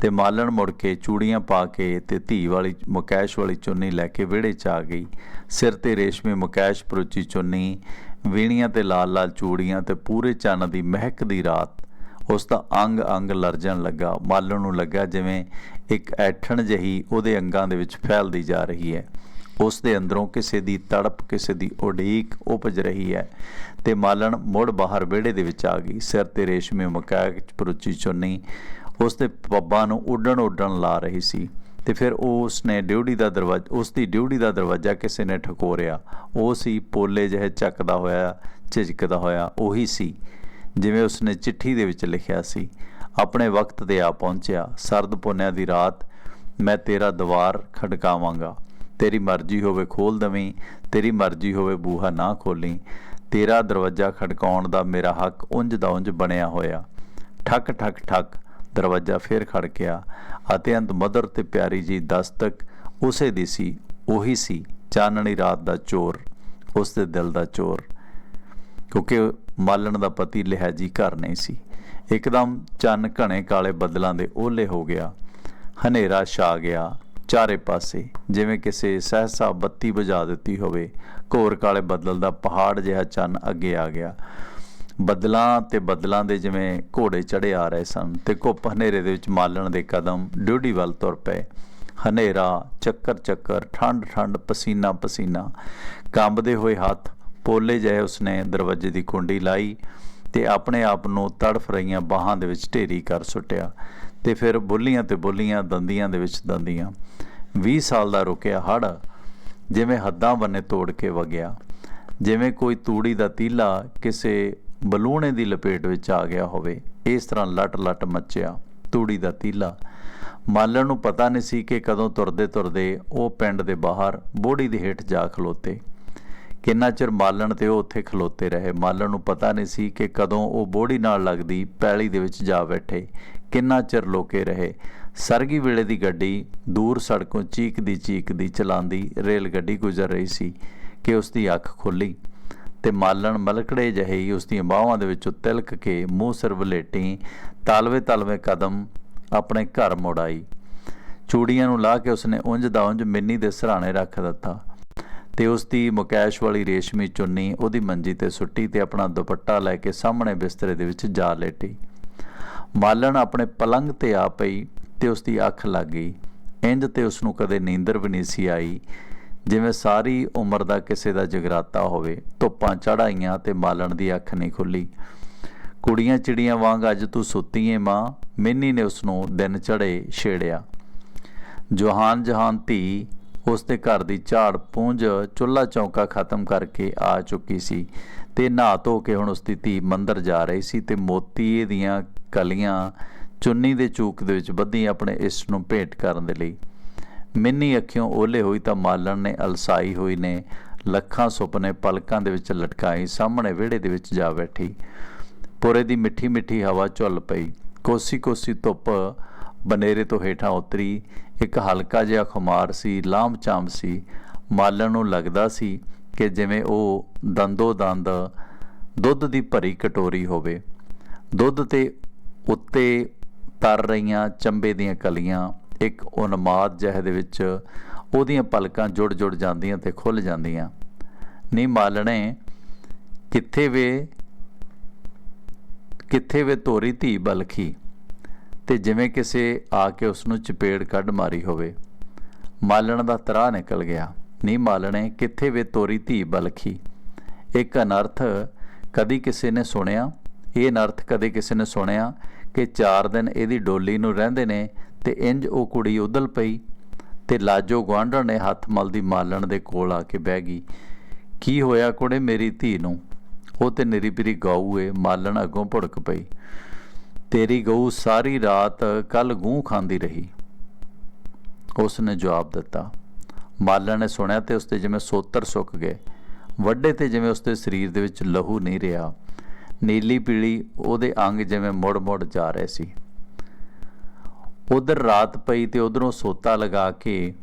ਤੇ ਮਾਲਣ ਮੁੜ ਕੇ ਚੂੜੀਆਂ ਪਾ ਕੇ ਤੇ ਧੀ ਵਾਲੀ ਮੁਕੈਸ਼ ਵਾਲੀ ਚੁੰਨੀ ਲੈ ਕੇ ਵਿਹੜੇ 'ਚ ਆ ਗਈ। ਸਿਰ ਤੇ ਰੇਸ਼ਮੀ ਮੁਕੈਸ਼ ਪਰੁਚੀ ਚੁੰਨੀ, ਵੀਣੀਆਂ ਤੇ ਲਾਲ ਲਾਲ ਚੂੜੀਆਂ ਤੇ ਪੂਰੇ ਚੰਨ ਦੀ ਮਹਿਕ ਦੀ ਰਾਤ। ਉਸ ਦਾ ਅੰਗ ਅੰਗ ਲਰਜਣ ਲੱਗਾ। ਮਾਲਣ ਨੂੰ ਲੱਗਾ ਜਿਵੇਂ ਇੱਕ ਐਠਣ ਜਹੀ ਉਹਦੇ ਅੰਗਾਂ ਦੇ ਵਿੱਚ ਫੈਲਦੀ ਜਾ ਰਹੀ ਹੈ। ਉਸ ਦੇ ਅੰਦਰੋਂ ਕਿਸੇ ਦੀ ਤੜਪ, ਕਿਸੇ ਦੀ ਉਡੀਕ ਉਪਜ ਰਹੀ ਹੈ ਤੇ ਮਾਲਣ ਮੁੜ ਬਾਹਰ ਵਿਹੜੇ ਦੇ ਵਿੱਚ ਆ ਗਈ। ਸਿਰ ਤੇ ਰੇਸ਼ਮੀ ਮਕਾਕ ਪਰੁਚੀ ਚੁੰਨੀ ਉਸ ਦੇ ਪੱਬਾਂ ਨੂੰ ਉੱਡਣ ਉੱਡਣ ਲਾ ਰਹੀ ਸੀ ਤੇ ਫਿਰ ਉਸ ਨੇ ਡਿਊਟੀ ਦਾ ਦਰਵਾਜ਼ਾ, ਉਸ ਦੀ ਡਿਊਟੀ ਦਾ ਦਰਵਾਜ਼ਾ ਕਿਸੇ ਨੇ ਠਕੋਰਿਆ। ਉਹ ਸੀ ਪੋਲੇ ਜਿਹੇ ਚੱਕਦਾ ਹੋਇਆ, ਝਿਜਕਦਾ ਹੋਇਆ, ਉਹੀ ਸੀ ਜਿਵੇਂ ਉਸਨੇ ਚਿੱਠੀ ਦੇ ਵਿੱਚ ਲਿਖਿਆ ਸੀ। ਆਪਣੇ ਵਕਤ ਤੇ ਆ ਪਹੁੰਚਿਆ। ਸਰਦ ਪੁੰਨਿਆ ਦੀ ਰਾਤ, ਮੈਂ ਤੇਰਾ ਦਵਾਰ ਖੜਕਾਵਾਂਗਾ। ਤੇਰੀ ਮਰਜ਼ੀ ਹੋਵੇ ਖੋਲ ਦਵੀਂ, ਤੇਰੀ ਮਰਜ਼ੀ ਹੋਵੇ ਬੂਹਾ ਨਾ ਖੋਲੀ, ਤੇਰਾ ਦਰਵਾਜ਼ਾ ਖੜਕਾਉਣ ਦਾ ਮੇਰਾ ਹੱਕ ਉਂਝ ਦਾ ਉਂਝ ਬਣਿਆ ਹੋਇਆ। ਠੱਕ ਠੱਕ ਠੱਕ, ਦਰਵਾਜ਼ਾ ਫੇਰ ਖੜਕਿਆ ਅਤਿਅੰਤ ਮਦਰ ਤੇ ਪਿਆਰੀ ਜੀ ਦਸਤਕ ਉਸੇ ਦੀ ਸੀ, ਉਹੀ ਸੀ, ਚਾਨਣੀ ਰਾਤ ਦਾ ਚੋਰ ਉਸ ਦੇ ਦਿਲ ਦਾ ਚੋਰ। ਕਿਉਂਕਿ ਮਾਲਣ ਦਾ ਪਤੀ ਲਹਿਜੀ ਘਰ ਨਹੀਂ ਸੀ। ਇੱਕਦਮ ਚੰਨ ਘਣੇ ਕਾਲੇ ਬੱਦਲਾਂ ਦੇ ਓਲੇ ਹੋ ਗਿਆ। ਹਨੇਰਾ ਛਾ ਗਿਆ। ਚਾਰੇ ਪਾਸੇ, ਜਿਵੇਂ ਕਿਸੇ ਸਹਸਾ ਬੱਤੀ ਬੁਝਾ ਦਿੱਤੀ ਹੋਵੇ, ਘੋਰ ਕਾਲੇ ਬੱਦਲ ਦਾ ਪਹਾੜ ਜਿਹਾ ਚੰਨ ਅੱਗੇ ਆ ਗਿਆ। ਬੱਦਲਾਂ ਤੇ ਬੱਦਲਾਂ ਦੇ ਜਿਵੇਂ ਘੋੜੇ ਚੜੇ ਆ ਰਹੇ ਸਨ ਤੇ ਘੁੱਪ ਹਨੇਰੇ ਦੇ ਵਿੱਚ ਮਾਲਣ ਦੇ ਕਦਮ ਡਿਊਟੀ ਵੱਲ ਤੁਰ ਪਏ। ਹਨੇਰਾ ਚੱਕਰ ਚੱਕਰ, ਠੰਡ ਠੰਡ, ਪਸੀਨਾ ਪਸੀਨਾ। ਕੰਬਦੇ ਹੋਏ ਹੱਥ ਪੋਲੇ ਜਿਹੇ ਉਸਨੇ ਦਰਵਾਜ਼ੇ ਦੀ ਕੁੰਡੀ ਲਾਈ ਤੇ ਆਪਣੇ ਆਪ ਨੂੰ ਤੜਫ ਰਹੀਆਂ ਬਾਹਾਂ ਦੇ ਵਿੱਚ ਢੇਰੀ ਕਰ ਸੁੱਟਿਆ ਤੇ ਫਿਰ ਬੁੱਲੀਆਂ ਤੇ ਬੁੱਲੀਆਂ, ਦੰਦੀਆਂ ਦੇ ਵਿੱਚ ਦੰਦੀਆਂ। 20 ਸਾਲ ਦਾ ਰੁਕਿਆ ਹੜ ਜਿਵੇਂ ਹੱਦਾਂ ਬੰਨੇ ਤੋੜ ਕੇ ਵਗਿਆ, ਜਿਵੇਂ ਕੋਈ ਤੂੜੀ ਦਾ ਤੀਲਾ ਕਿਸੇ ਬਲੂਣੇ ਦੀ ਲਪੇਟ ਵਿੱਚ ਆ ਗਿਆ ਹੋਵੇ, ਇਸ ਤਰ੍ਹਾਂ ਲਟ ਲਟ ਮੱਚਿਆ ਤੂੜੀ ਦਾ ਤੀਲਾ। ਮਾਲਣ ਨੂੰ ਪਤਾ ਨਹੀਂ ਸੀ ਕਿ ਕਦੋਂ ਤੁਰਦੇ ਤੁਰਦੇ ਉਹ ਪਿੰਡ ਦੇ ਬਾਹਰ ਬੋੜੀ ਦੇ ਹੇਠ ਜਾ ਖਲੋਤੇ। ਕਿੰਨਾ ਚਿਰ ਮਾਲਣ ਤੇ ਉਹ ਉੱਥੇ ਖਲੋਤੇ ਰਹੇ, ਮਾਲਣ ਨੂੰ ਪਤਾ ਨਹੀਂ ਸੀ ਕਿ ਕਦੋਂ ਉਹ ਬੋੜੀ ਨਾਲ ਲੱਗਦੀ ਪੈਲੀ ਦੇ ਵਿੱਚ ਜਾ ਬੈਠੇ, ਕਿੰਨਾ ਚਿਰ ਲੋਕੇ ਰਹੇ। ਸਰਗੀ ਵੇਲੇ ਦੀ ਗੱਡੀ ਦੂਰ ਸੜਕੋਂ ਚੀਕਦੀ ਚੀਕਦੀ ਚਲਾਉਂਦੀ ਰੇਲ ਗੱਡੀ ਗੁਜ਼ਰ ਰਹੀ ਸੀ ਕਿ ਉਸ ਦੀ ਅੱਖ ਖੁੱਲੀ ਤੇ ਮਾਲਣ ਮਲਕੜੇ ਜਿਹੇ ਉਸ ਦੀਆਂ ਬਾਹਾਂ ਦੇ ਵਿੱਚੋਂ ਤਿਲਕ ਕੇ ਮੂੰਹ ਸਿਰ ਵਲੇਟੀ ਤਾਲਵੇ ਤਾਲਵੇ ਕਦਮ ਆਪਣੇ ਘਰ ਮੁੜਾਈ ਚੂੜੀਆਂ ਨੂੰ ਲਾ ਕੇ ਉਸਨੇ ਉਂਝ ਦਾ ਉਂਝ ਮਿੰਨੀ ਦੇ ਸਰਾਣੇ ਰੱਖ ਦਿੱਤਾ ਤੇ ਉਸ ਦੀ ਮੁਕੈਸ਼ ਵਾਲੀ ਰੇਸ਼ਮੀ ਚੁੰਨੀ ਉਹਦੀ ਮੰਜੀ ਤੇ ਸੁੱਟੀ ਤੇ ਆਪਣਾ ਦੁਪੱਟਾ ਲੈ ਕੇ ਸਾਹਮਣੇ ਬਿਸਤਰੇ ਦੇ ਵਿੱਚ ਜਾ ਲੇਟੀ। ਮਾਲਣ ਆਪਣੇ ਪਲੰਗ ਤੇ ਆ ਪਈ ਤੇ ਉਸ ਦੀ ਅੱਖ ਲੱਗ ਗਈ। ਇੰਜ ਤੇ ਉਸ ਨੂੰ ਕਦੇ ਨੀਂਦਰ ਵੀ ਨਹੀਂ ਸੀ ਆਈ। ਜਿਵੇਂ ਸਾਰੀ ਉਮਰ ਦਾ ਕਿਸੇ ਦਾ ਜਗਰਾਤਾ ਹੋਵੇ, ਧੁੱਪਾਂ ਚੜਾਈਆਂ ਤੇ ਮਾਲਣ ਦੀ ਅੱਖ ਨਹੀਂ ਖੁੱਲੀ। ਕੁੜੀਆਂ ਚਿੜੀਆਂ ਵਾਂਗ ਅੱਜ ਤੂੰ ਸੁੱਤੀ ਏ ਮਾਂ, ਮਿੰਨੀ ਨੇ ਉਸ ਨੂੰ ਦਿਨ ਚੜੇ ਛੇੜਿਆ। ਜਹਾਨ ਜਹਾਨ ਧੀ ਉਸ ਦੇ ਘਰ ਦੀ ਝਾੜ ਪੂੰਝ ਚੁੱਲਾ ਚੌਂਕਾ ਖਤਮ ਕਰਕੇ ਆ ਚੁੱਕੀ ਸੀ ਤੇ ਨਹਾ ਧੋ ਕੇ ਹੁਣ ਉਸ ਦੀ ਧੀ ਮੰਦਰ ਜਾ ਰਹੀ ਸੀ ਤੇ ਮੋਤੀ ਦੀਆਂ ਕਲੀਆਂ ਚੁੰਨੀ ਦੇ ਚੂਕ ਦੇ ਵਿੱਚ ਬੱਧੀ ਆਪਣੇ ਇਸ ਨੂੰ ਭੇਟ ਕਰਨ ਦੇ ਲਈ। ਮਿੰਨੀ ਅੱਖਿਓਂ ਓਲੇ ਹੋਈ ਤਾਂ ਮਾਲਣ ਨੇ ਅਲਸਾਈ ਹੋਈ ਨੇ, ਲੱਖਾਂ ਸੁਪਨੇ ਪਲਕਾਂ ਦੇ ਵਿੱਚ ਲਟਕਾਈ, ਸਾਹਮਣੇ ਵਿਹੜੇ ਦੇ ਵਿੱਚ ਜਾ ਬੈਠੀ। ਪੁਰੇ ਦੀ ਮਿੱਠੀ ਮਿੱਠੀ ਹਵਾ ਝੁੱਲ ਪਈ। ਕੋਸੀ ਕੋਸੀ ਧੁੱਪ ਬਨੇਰੇ ਤੋਂ ਹੇਠਾਂ ਉਤਰੀ। ਇੱਕ ਹਲਕਾ ਜਿਹਾ ਖੁਮਾਰ ਸੀ, ਲਾਮ-ਚਾਮ ਸੀ। ਮਾਲਣ ਨੂੰ ਲੱਗਦਾ ਸੀ ਕਿ ਜਿਵੇਂ ਉਹ ਦੰਦੋ ਦੰਦ ਦੁੱਧ ਦੀ ਭਰੀ ਕਟੋਰੀ ਹੋਵੇ। ਦੁੱਧ ਤੇ ਉੱਤੇ ਤਰ ਰਹੀਆਂ ਚੰਬੇ ਦੀਆਂ ਕਲੀਆਂ, ਇੱਕ ਉਨਮਾਦ ਜਿਹੇ ਦੇ ਵਿੱਚ ਉਹਦੀਆਂ ਪਲਕਾਂ ਜੁੜ ਜੁੜ ਜਾਂਦੀਆਂ ਤੇ ਖੁੱਲ ਜਾਂਦੀਆਂ। ਨੀ ਮਾਲਣੇ, ਕਿੱਥੇ ਵੇ ਕਿੱਥੇ ਵੇ ਤੋਰੀ ਧੀ ਬਲਖੀ, ਤੇ ਜਿਵੇਂ ਕਿਸੇ ਆ ਕੇ ਉਸ ਨੂੰ ਚਪੇੜ ਕੱਢ ਮਾਰੀ ਹੋਵੇ। ਮਾਲਣ ਦਾ ਤਰਾ ਨਿਕਲ ਗਿਆ। ਨਹੀਂ ਮਾਲਣੇ, ਕਿੱਥੇ ਵੇ ਤੋਰੀ ਧੀ ਬਲਖੀ? ਇੱਕ ਅਨਰਥ ਕਦੀ ਕਿਸੇ ਨੇ ਸੁਣਿਆ, ਇਹ ਅਨਰਥ ਕਦੇ ਕਿਸੇ ਨੇ ਸੁਣਿਆ ਕਿ 4 ਦਿਨ ਇਹਦੀ ਡੋਲੀ ਨੂੰ ਰਹਿੰਦੇ ਨੇ ਤੇ ਇੰਜ ਉਹ ਕੁੜੀ ਉਦਲ ਪਈ ਤੇ ਲਾਜੋ ਗਵਾਂਢਣ ਨੇ ਹੱਥ ਮਲਦੀ ਮਾਲਣ ਦੇ ਕੋਲ ਆ ਕੇ ਬਹਿ ਗਈ। ਕੀ ਹੋਇਆ ਕੁੜੇ ਮੇਰੀ ਧੀ ਨੂੰ? ਉਹ ਤੇ ਨਿਰੀ ਪਿਰੀ ਗਊ ਏ ਮਾਲਣ ਅੱਗੋਂ ਭੁੜਕ ਪਈ। ਤੇਰੀ ਗਊ ਸਾਰੀ ਰਾਤ ਕੱਲ ਗੂੰ ਖਾਂਦੀ ਰਹੀ। ਉਸ ਨੇ ਜਵਾਬ ਦਿੱਤਾ। ਮਾਲਣ ਨੇ ਸੁਣਿਆ ਤੇ ਉਸਤੇ ਜਿਵੇਂ ਸੋਤਰ ਸੁੱਕ ਗਏ। ਵੱਡੇ ਤੇ ਜਿਵੇਂ ਉਸਦੇ ਸਰੀਰ ਦੇ ਵਿੱਚ ਲਹੂ ਨਹੀਂ ਰਿਹਾ। ਨੀਲੀ ਪੀਲੀ ਉਹਦੇ ਅੰਗ ਜਿਵੇਂ ਮੁੜ-ਮੁੜ ਜਾ ਰਹੇ ਸੀ। ਉਧਰ ਰਾਤ ਪਈ ਤੇ ਉਧਰੋਂ ਸੋਤਾ ਲਗਾ ਕੇ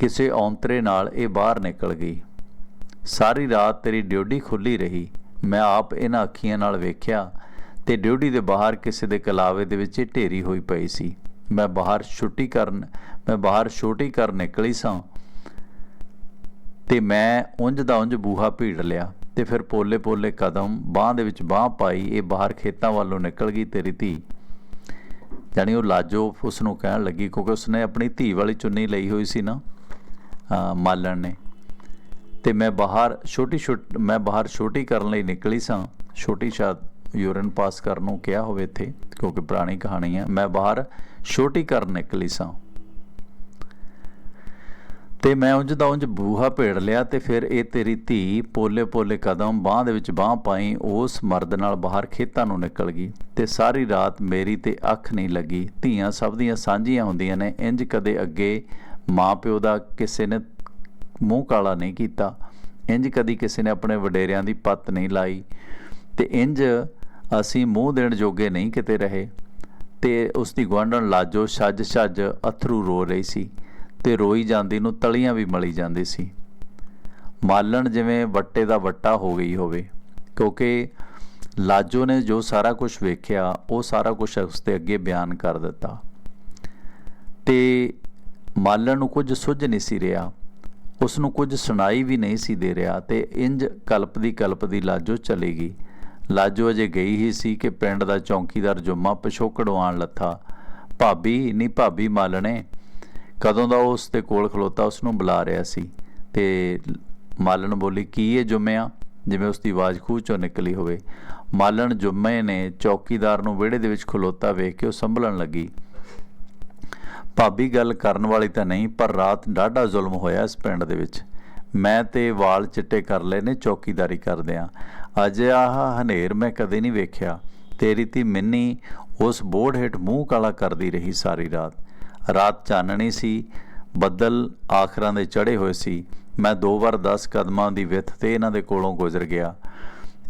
ਕਿਸੇ ਔਂਤਰੇ ਨਾਲ ਇਹ ਬਾਹਰ ਨਿਕਲ ਗਈ। ਸਾਰੀ ਰਾਤ ਤੇਰੀ ਡਿਊਟੀ ਖੁੱਲੀ ਰਹੀ। ਮੈਂ ਆਪ ਇਹਨਾਂ ਅੱਖੀਆਂ ਨਾਲ ਵੇਖਿਆ ਤੇ ਡਿਊਟੀ ਦੇ ਬਾਹਰ ਕਿਸੇ ਦੇ ਕਲਾਵੇ ਦੇ ਵਿੱਚ ਇਹ ਢੇਰੀ ਹੋਈ ਪਈ ਸੀ। ਮੈਂ ਬਾਹਰ ਛੁੱਟੀ ਕਰਨ, ਮੈਂ ਬਾਹਰ ਛੋਟੀ ਕਰਨ ਨਿਕਲੀ ਸਾਂ ਤੇ ਮੈਂ ਉਂਝ ਦਾ ਉਂਝ ਬੂਹਾ ਭੀੜ ਲਿਆ। ਤੇ ਫਿਰ ਪੋਲੇ ਪੋਲੇ ਕਦਮ ਬਾਹ ਦੇ ਵਿੱਚ ਬਾਹ ਪਾਈ ਇਹ ਬਾਹਰ ਖੇਤਾਂ ਵੱਲੋਂ ਨਿਕਲ ਗਈ ਤੇਰੀ ਧੀ। ਜਾਣੀ ਉਹ ਲਾਜੋ ਉਸ ਨੂੰ ਕਹਿਣ ਲੱਗੀ, ਕਿਉਂਕਿ ਉਸਨੇ ਆਪਣੀ ਧੀ ਵਾਲੀ ਚੁੰਨੀ ਲਈ ਹੋਈ ਸੀ ਨਾ ਮਾਲਣ ਨੇ। ਤੇ ਮੈਂ ਬਾਹਰ ਛੋਟੀ ਛੋਟੀ, ਮੈਂ ਬਾਹਰ ਛੋਟੀ ਕਰਨ ਲਈ ਨਿਕਲੀ ਸਾਂ। ਛੋਟੀ ਸ਼ਾਇਦ ਯੂਰਨ ਪਾਸ ਕਰਨ ਨੂੰ ਕਿਹਾ ਹੋਵੇ ਇੱਥੇ, ਕਿਉਂਕਿ ਪੁਰਾਣੀ ਕਹਾਣੀ ਹੈ। ਮੈਂ ਬਾਹਰ ਛੋਟੀ ਕਰਨ ਨਿਕਲੀ ਸਾਂ। ਤੇ ਮੈਂ ਉਂਝ ਦਾ ਉਂਝ ਬੂਹਾ ਭੇੜ ਲਿਆ ਤੇ ਫਿਰ ਇਹ ਤੇਰੀ ਧੀ ਪੋਲੇ ਪੋਲੇ ਕਦਮ ਬਾਹ ਦੇ ਵਿੱਚ ਬਾਹ ਪਾਈ, ਉਸ ਮਰਦ ਨਾਲ ਬਾਹਰ ਖੇਤਾਂ ਨੂੰ ਨਿਕਲ ਗਈ ਤੇ ਸਾਰੀ ਰਾਤ ਮੇਰੀ ਤੇ ਅੱਖ ਨਹੀਂ ਲੱਗੀ। ਧੀਆਂ ਸਭ ਦੀਆਂ ਸਾਂਝੀਆਂ ਹੁੰਦੀਆਂ ਨੇ ਇੰਜ ਕਦੇ ਅੱਗੇ ਮਾਂ ਪਿਓ ਦਾ ਕਿਸੇ ਨੇ ਮੂੰਹ ਕਾਲਾ ਨਹੀਂ ਕੀਤਾ। ਇੰਜ ਕਦੀ ਕਿਸੇ ਨੇ ਆਪਣੇ ਵਡੇਰਿਆਂ ਦੀ ਪੱਤ ਨਹੀਂ ਲਾਈ ਤੇ ਇੰਜ ਅਸੀਂ ਮੂੰਹ ਦੇਣ ਜੋਗੇ ਨਹੀਂ ਕਿਤੇ ਰਹੇ। ਤੇ ਉਸ ਦੀ ਗਵਾਂਢਣ ਲਾਜੋ ਛੱਜ ਛੱਜ ਅਥਰੂ ਰੋ ਰਹੀ ਸੀ। ਤੇ ਰੋਈ ਜਾਂਦੀ ਨੂੰ ਤਲੀਆਂ ਵੀ ਮਲੀ ਜਾਂਦੀ ਸੀ। ਮਾਲਣ ਜਿਵੇਂ ਵੱਟੇ ਦਾ ਵੱਟਾ ਹੋ ਗਈ ਹੋਵੇ, ਕਿਉਂਕਿ ਲਾਜੋ ਨੇ ਜੋ ਸਾਰਾ ਕੁਝ ਵੇਖਿਆ, ਉਹ ਸਾਰਾ ਕੁਝ ਉਸ ਦੇ ਅੱਗੇ ਬਿਆਨ ਕਰ ਦਿੱਤਾ। ਤੇ ਮਾਲਣ ਨੂੰ ਕੁਝ ਸੁੱਝ ਨਹੀਂ ਸੀ ਰਿਹਾ, ਉਸ ਨੂੰ ਕੁਝ ਸੁਣਾਈ ਵੀ ਨਹੀਂ ਸੀ ਦੇ ਰਿਹਾ ਤੇ ਇੰਜ ਕਲਪਦੀ ਕਲਪਦੀ ਲਾਜੋ ਚਲੀ ਗਈ। ਲਾਜੋ ਅਜੇ ਗਈ ਹੀ ਸੀ ਕਿ ਪਿੰਡ ਦਾ ਚੌਂਕੀਦਾਰ ਜੁੰਮਾ ਜੁਮਾ ਪਿਛੋਕੜਵਾਣ ਲੱਥਾ, ਭਾਬੀ ਨਹੀਂ ਭਾਬੀ ਮਾਲਣੇ ਕਦੋਂ ਦਾ ਉਹ ਉਸ ਦੇ ਕੋਲ ਖਲੋਤਾ ਉਸ ਨੂੰ ਬੁਲਾ ਰਿਹਾ ਸੀ ਤੇ ਮਾਲਣ ਬੋਲੀ, ਕੀ ਇਹ ਜੁੰਮਿਆ? ਜਿਵੇਂ ਉਸ ਦੀ ਆਵਾਜ਼ ਖੂਹ ਚੋਂ ਨਿਕਲੀ ਹੋਵੇ। ਮਾਲਣ ਜੁੰਮੇ ਨੇ ਚੌਕੀਦਾਰ ਨੂੰ ਵਿਹੜੇ ਦੇ ਵਿੱਚ ਖਲੋਤਾ ਵੇਖ ਕੇ ਉਹ ਸੰਭਲਣ ਲੱਗੀ। ਭਾਬੀ, ਗੱਲ ਕਰਨ ਵਾਲੀ ਤਾਂ ਨਹੀਂ, ਪਰ ਰਾਤ ਡਾਢਾ ਜ਼ੁਲਮ ਹੋਇਆ ਇਸ ਪਿੰਡ ਦੇ ਵਿੱਚ। ਮੈਂ ਤੇ ਵਾਲ ਚਿੱਟੇ ਕਰ ਲਏ ਨੇ, ਚੌਕੀਦਾਰੀ ਕਰਦਿਆਂ ਅੱਜ ਆਹ ਹਨੇਰ ਮੈਂ ਕਦੇ ਨਹੀਂ ਵੇਖਿਆ। ਤੇਰੀ ਤੀ ਮਿੰਨੀ ਉਸ ਬੋੜ ਹੇਠ ਮੂੰਹ ਕਾਲਾ ਕਰਦੀ ਰਹੀ ਸਾਰੀ ਰਾਤ। ਰਾਤ ਚਾਨਣੀ ਸੀ ਬੱਦਲ ਆਖਰਾਂ ਦੇ ਚੜੇ ਹੋਏ ਸੀ। ਮੈਂ ਦੋ ਵਾਰ 10 ਕਦਮਾਂ ਦੀ ਵਿੱਥ ਤੇ ਇਹਨਾਂ ਦੇ ਕੋਲੋਂ ਗੁਜ਼ਰ ਗਿਆ।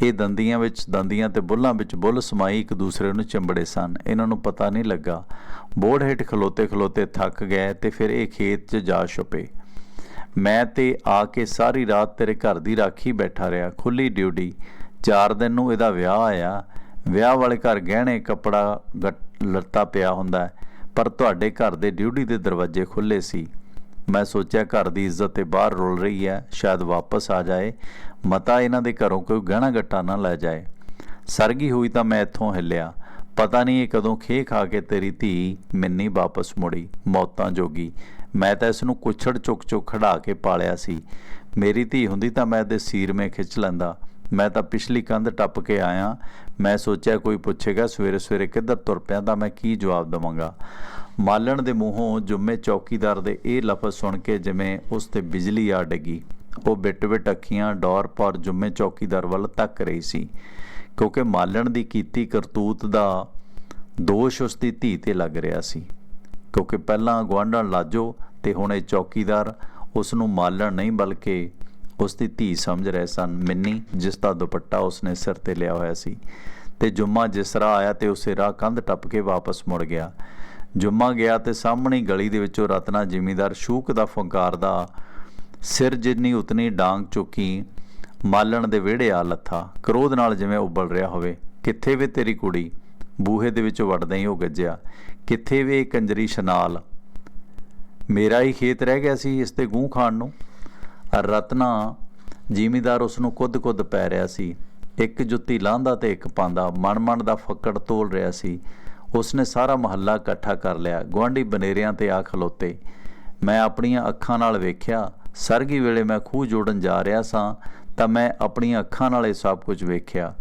ਇਹ ਦੰਦੀਆਂ ਵਿੱਚ ਦੰਦੀਆਂ ਤੇ ਬੁੱਲਾਂ ਵਿੱਚ ਬੁੱਲ ਸਮਾਈ ਇੱਕ ਦੂਸਰੇ ਨੂੰ ਚਿੰਬੜੇ ਸਨ। ਇਹਨਾਂ ਨੂੰ ਪਤਾ ਨਹੀਂ ਲੱਗਾ। ਬੋੜ ਹੇਠ ਖਲੋਤੇ ਖਲੋਤੇ ਥੱਕ ਗਏ ਤੇ ਫਿਰ ਇਹ ਖੇਤ 'ਚ ਜਾ ਛੁਪੇ। ਮੈਂ ਤੇ ਆ ਕੇ ਸਾਰੀ ਰਾਤ ਤੇਰੇ ਘਰ ਦੀ ਰਾਖੀ ਬੈਠਾ ਰਿਹਾ। ਖੁੱਲੀ ਡਿਊਟੀ। 4 ਦਿਨ ਨੂੰ ਇਹਦਾ ਵਿਆਹ ਆਇਆ। ਵਿਆਹ ਵਾਲੇ ਘਰ ਗਹਿਣੇ ਕੱਪੜਾ ਗੱਟ- ਲੱਤਾ ਪਿਆ ਹੁੰਦਾ ਹੈ, ਪਰ ਤੁਹਾਡੇ ਘਰ ਦੇ ਡਿਊਟੀ ਦੇ ਦਰਵਾਜ਼ੇ ਖੁੱਲੇ ਸੀ। ਮੈਂ ਸੋਚਿਆ ਘਰ ਦੀ ਇੱਜ਼ਤ ਤੇ ਬਾਹਰ ਰੁਲ ਰਹੀ ਹੈ, ਸ਼ਾਇਦ ਵਾਪਸ ਆ ਜਾਏ। ਮਤਾ ਇਹਨਾਂ ਦੇ ਘਰੋਂ ਕੋਈ ਗਹਿਣਾ ਗੱਟਾ ਨਾ ਲੈ ਜਾਏ। ਸਰਗੀ ਹੋਈ ਤਾਂ ਮੈਂ ਇੱਥੋਂ ਹਿੱਲਿਆ। ਪਤਾ ਨਹੀਂ ਇਹ ਕਦੋਂ ਖੇ ਖਾ ਕੇ ਤੇਰੀ ਧੀ ਮਿੰਨੀ ਵਾਪਸ ਮੁੜੀ, ਮੌਤਾਂ ਜੋਗੀ। ਮੈਂ ਤਾਂ ਇਸ ਨੂੰ ਕੁਛੜ ਚੁੱਕ ਚੁੱਕ ਖੜਾ ਕੇ ਪਾਲਿਆ ਸੀ। ਮੇਰੀ ਧੀ ਹੁੰਦੀ ਤਾਂ ਮੈਂ ਇਹਦੇ ਸੀਰਵੇਂ ਖਿੱਚ ਲੈਂਦਾ। ਮੈਂ ਤਾਂ ਪਿਛਲੀ ਕੰਧ ਟੱਪ ਕੇ ਆਇਆ। ਮੈਂ ਸੋਚਿਆ ਕੋਈ ਪੁੱਛੇਗਾ, ਸਵੇਰੇ ਸਵੇਰੇ ਕਿੱਧਰ ਤੁਰ ਪਿਆ ਤਾਂ ਮੈਂ ਕੀ ਜਵਾਬ ਦਵਾਂਗਾ? ਮਾਲਣ ਦੇ ਮੂੰਹੋਂ ਜੁੰਮੇ ਚੌਕੀਦਾਰ ਦੇ ਇਹ ਲਫ਼ਜ਼ ਸੁਣ ਕੇ ਜਿਵੇਂ ਉਸ ਤੇ ਬਿਜਲੀ ਆ ਡਿੱਗੀ। ਉਹ ਬਿਟ ਬਿਟ ਅੱਖੀਆਂ, ਡੌਰ ਪਰ ਜੁੰਮੇ ਚੌਕੀਦਾਰ ਵੱਲ ਤੱਕ ਰਹੀ ਸੀ। ਕਿਉਂਕਿ ਮਾਲਣ ਦੀ ਕੀਤੀ ਕਰਤੂਤ ਦਾ ਦੋਸ਼ ਉਸ ਦੀ ਧੀ ਤੇ ਲੱਗ ਰਿਹਾ ਸੀ। ਕਿਉਂਕਿ ਪਹਿਲਾਂ ਗਵਾਂਢਣ ਲਾਜੋ ਤੇ ਹੁਣ ਇਹ ਚੌਕੀਦਾਰ ਉਸ ਨੂੰ ਮਾਲਣ ਨਹੀਂ, ਬਲਕਿ ਉਸ ਦੀ ਧੀ ਸਮਝ ਰਹੇ ਸਨ। ਮਿੰਨੀ, ਜਿਸ ਦਾ ਦੁਪੱਟਾ ਉਸਨੇ ਸਿਰ ਤੇ ਲਿਆ ਹੋਇਆ ਸੀ ਤੇ ਜੁੰਮਾ ਜਿਸ ਰਾਹ ਆਇਆ ਤੇ ਉਸੇ ਰਾਹ ਕੰਧ ਟੱਪ ਕੇ ਵਾਪਸ ਮੁੜ ਗਿਆ। ਜੁੰਮਾ ਗਿਆ ਤੇ ਸਾਹਮਣੀ ਗਲੀ ਦੇ ਵਿੱਚੋਂ ਰਤਨਾ ਜ਼ਿਮੀਦਾਰ ਸ਼ੂਕ ਦਾ ਫੰਕਾਰ ਸਿਰ ਜਿੰਨੀ ਉਤਨੀ ਡਾਂਗ ਚੁੱਕੀ ਮਾਲਣ ਦੇ ਵਿਹੜੇ ਆ ਲੱਥਾ। ਕ੍ਰੋਧ ਨਾਲ ਜਿਵੇਂ ਉਬਲ ਰਿਹਾ ਹੋਵੇ, ਕਿੱਥੇ ਵੇ ਤੇਰੀ ਕੁੜੀ? ਬੂਹੇ ਦੇ ਵਿੱਚੋਂ ਵੜਦਾ ਹੀ ਉਹ ਗੱਜਿਆ, ਕਿੱਥੇ ਵੇ ਕੰਜਰੀ ਸ਼ਨਾਲ ਮੇਰਾ ਹੀ ਖੇਤ ਰਹਿ ਗਿਆ ਸੀ ਇਸ ਤੇ ਗੂੰ ਖਾਣ ਨੂੰ? ਰਤਨਾ ਜ਼ਿਮੀਦਾਰ ਉਸ ਨੂੰ ਕੁੱਦ-ਕੁੱਦ ਪੈ ਰਿਹਾ ਸੀ। ਇੱਕ ਜੁੱਤੀ ਲਾਂਦਾ ਤੇ ਇੱਕ ਪਾਉਂਦਾ ਮਨ-ਮਨ ਦਾ ਫੱਕੜ ਤੋਲ ਰਿਹਾ ਸੀ। ਉਸਨੇ ਸਾਰਾ ਮਹੱਲਾ ਇਕੱਠਾ ਕਰ ਲਿਆ। ਗੁਆਂਢੀ ਬਨੇਰਿਆਂ ਤੇ ਆ ਖਲੋਤੇ। ਮੈਂ ਆਪਣੀਆਂ ਅੱਖਾਂ ਨਾਲ ਵੇਖਿਆ। ਸਰਗੀ ਵੇਲੇ ਮੈਂ ਖੂਹ ਜੋੜਨ ਜਾ ਰਿਹਾ ਸਾਂ, ਤਾਂ ਮੈਂ ਆਪਣੀਆਂ ਅੱਖਾਂ ਨਾਲ ਇਹ ਸਭ ਕੁਝ ਵੇਖਿਆ।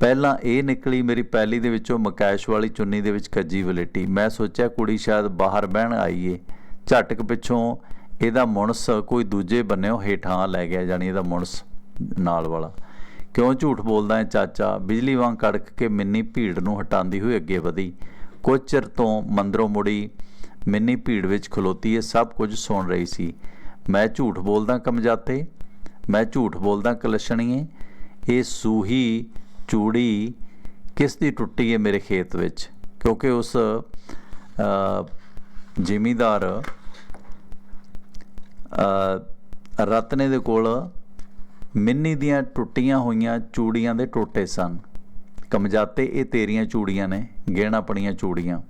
ਪਹਿਲਾਂ ਇਹ ਨਿਕਲੀ ਮੇਰੀ ਪੈਲੀ ਦੇ ਵਿੱਚੋਂ ਮਕੈਸ਼ ਵਾਲੀ ਚੁੰਨੀ ਦੇ ਵਿੱਚ ਕੱਜੀ ਵਲੇਟੀ। ਮੈਂ ਸੋਚਿਆ ਕੁੜੀ ਸ਼ਾਇਦ ਬਾਹਰ ਬਹਿਣ ਆਈ ਏ। ਝਟਕ ਪਿੱਛੋਂ ਇਹਦਾ ਮੁਣਸ ਕੋਈ ਦੂਜੇ ਬੰਨਿਓ ਹੇਠਾਂ ਲੈ ਗਿਆ ਜਾਨੀ ਇਹਦਾ ਮੁਣਸ ਨਾਲ ਵਾਲਾ। ਕਿਉਂ ਝੂਠ ਬੋਲਦਾ ਹੈ ਚਾਚਾ? ਬਿਜਲੀ ਵਾਂਗ ਕੜਕ ਕੇ ਮਿੰਨੀ ਭੀੜ ਨੂੰ ਹਟਾਉਂਦੀ ਹੋਈ ਅੱਗੇ ਵਧੀ। ਕੁਝ ਚਿਰ ਤੋਂ ਮੰਦਰੋਂ ਮੁੜੀ ਮਿੰਨੀ ਭੀੜ ਵਿੱਚ ਖਲੋਤੀ ਇਹ ਸਭ ਕੁਝ ਸੁਣ ਰਹੀ ਸੀ। ਮੈਂ ਝੂਠ ਬੋਲਦਾ ਕਮਜਾਤੇ? ਮੈਂ ਝੂਠ ਬੋਲਦਾ ਕਲਸ਼ਣੀਏ? ਇਹ ਸੂਹੀ ਚੂੜੀ ਕਿਸ ਦੀ ਟੁੱਟੀ ਹੈ ਮੇਰੇ ਖੇਤ ਵਿੱਚ? ਕਿਉਂਕਿ ਉਸ ਜ਼ਿਮੀਦਾਰ ਰਤਨੇ ਦੇ ਕੋਲ ਮਿੰਨੀ ਦੀਆਂ ਟੁੱਟੀਆਂ ਹੋਈਆਂ ਚੂੜੀਆਂ ਦੇ ਟੋਟੇ ਸਨ। ਕਮਜਾਤੇ ਇਹ ਤੇਰੀਆਂ ਚੂੜੀਆਂ ਨੇ ਗਿਣ ਆਪਣੀਆਂ ਚੂੜੀਆਂ।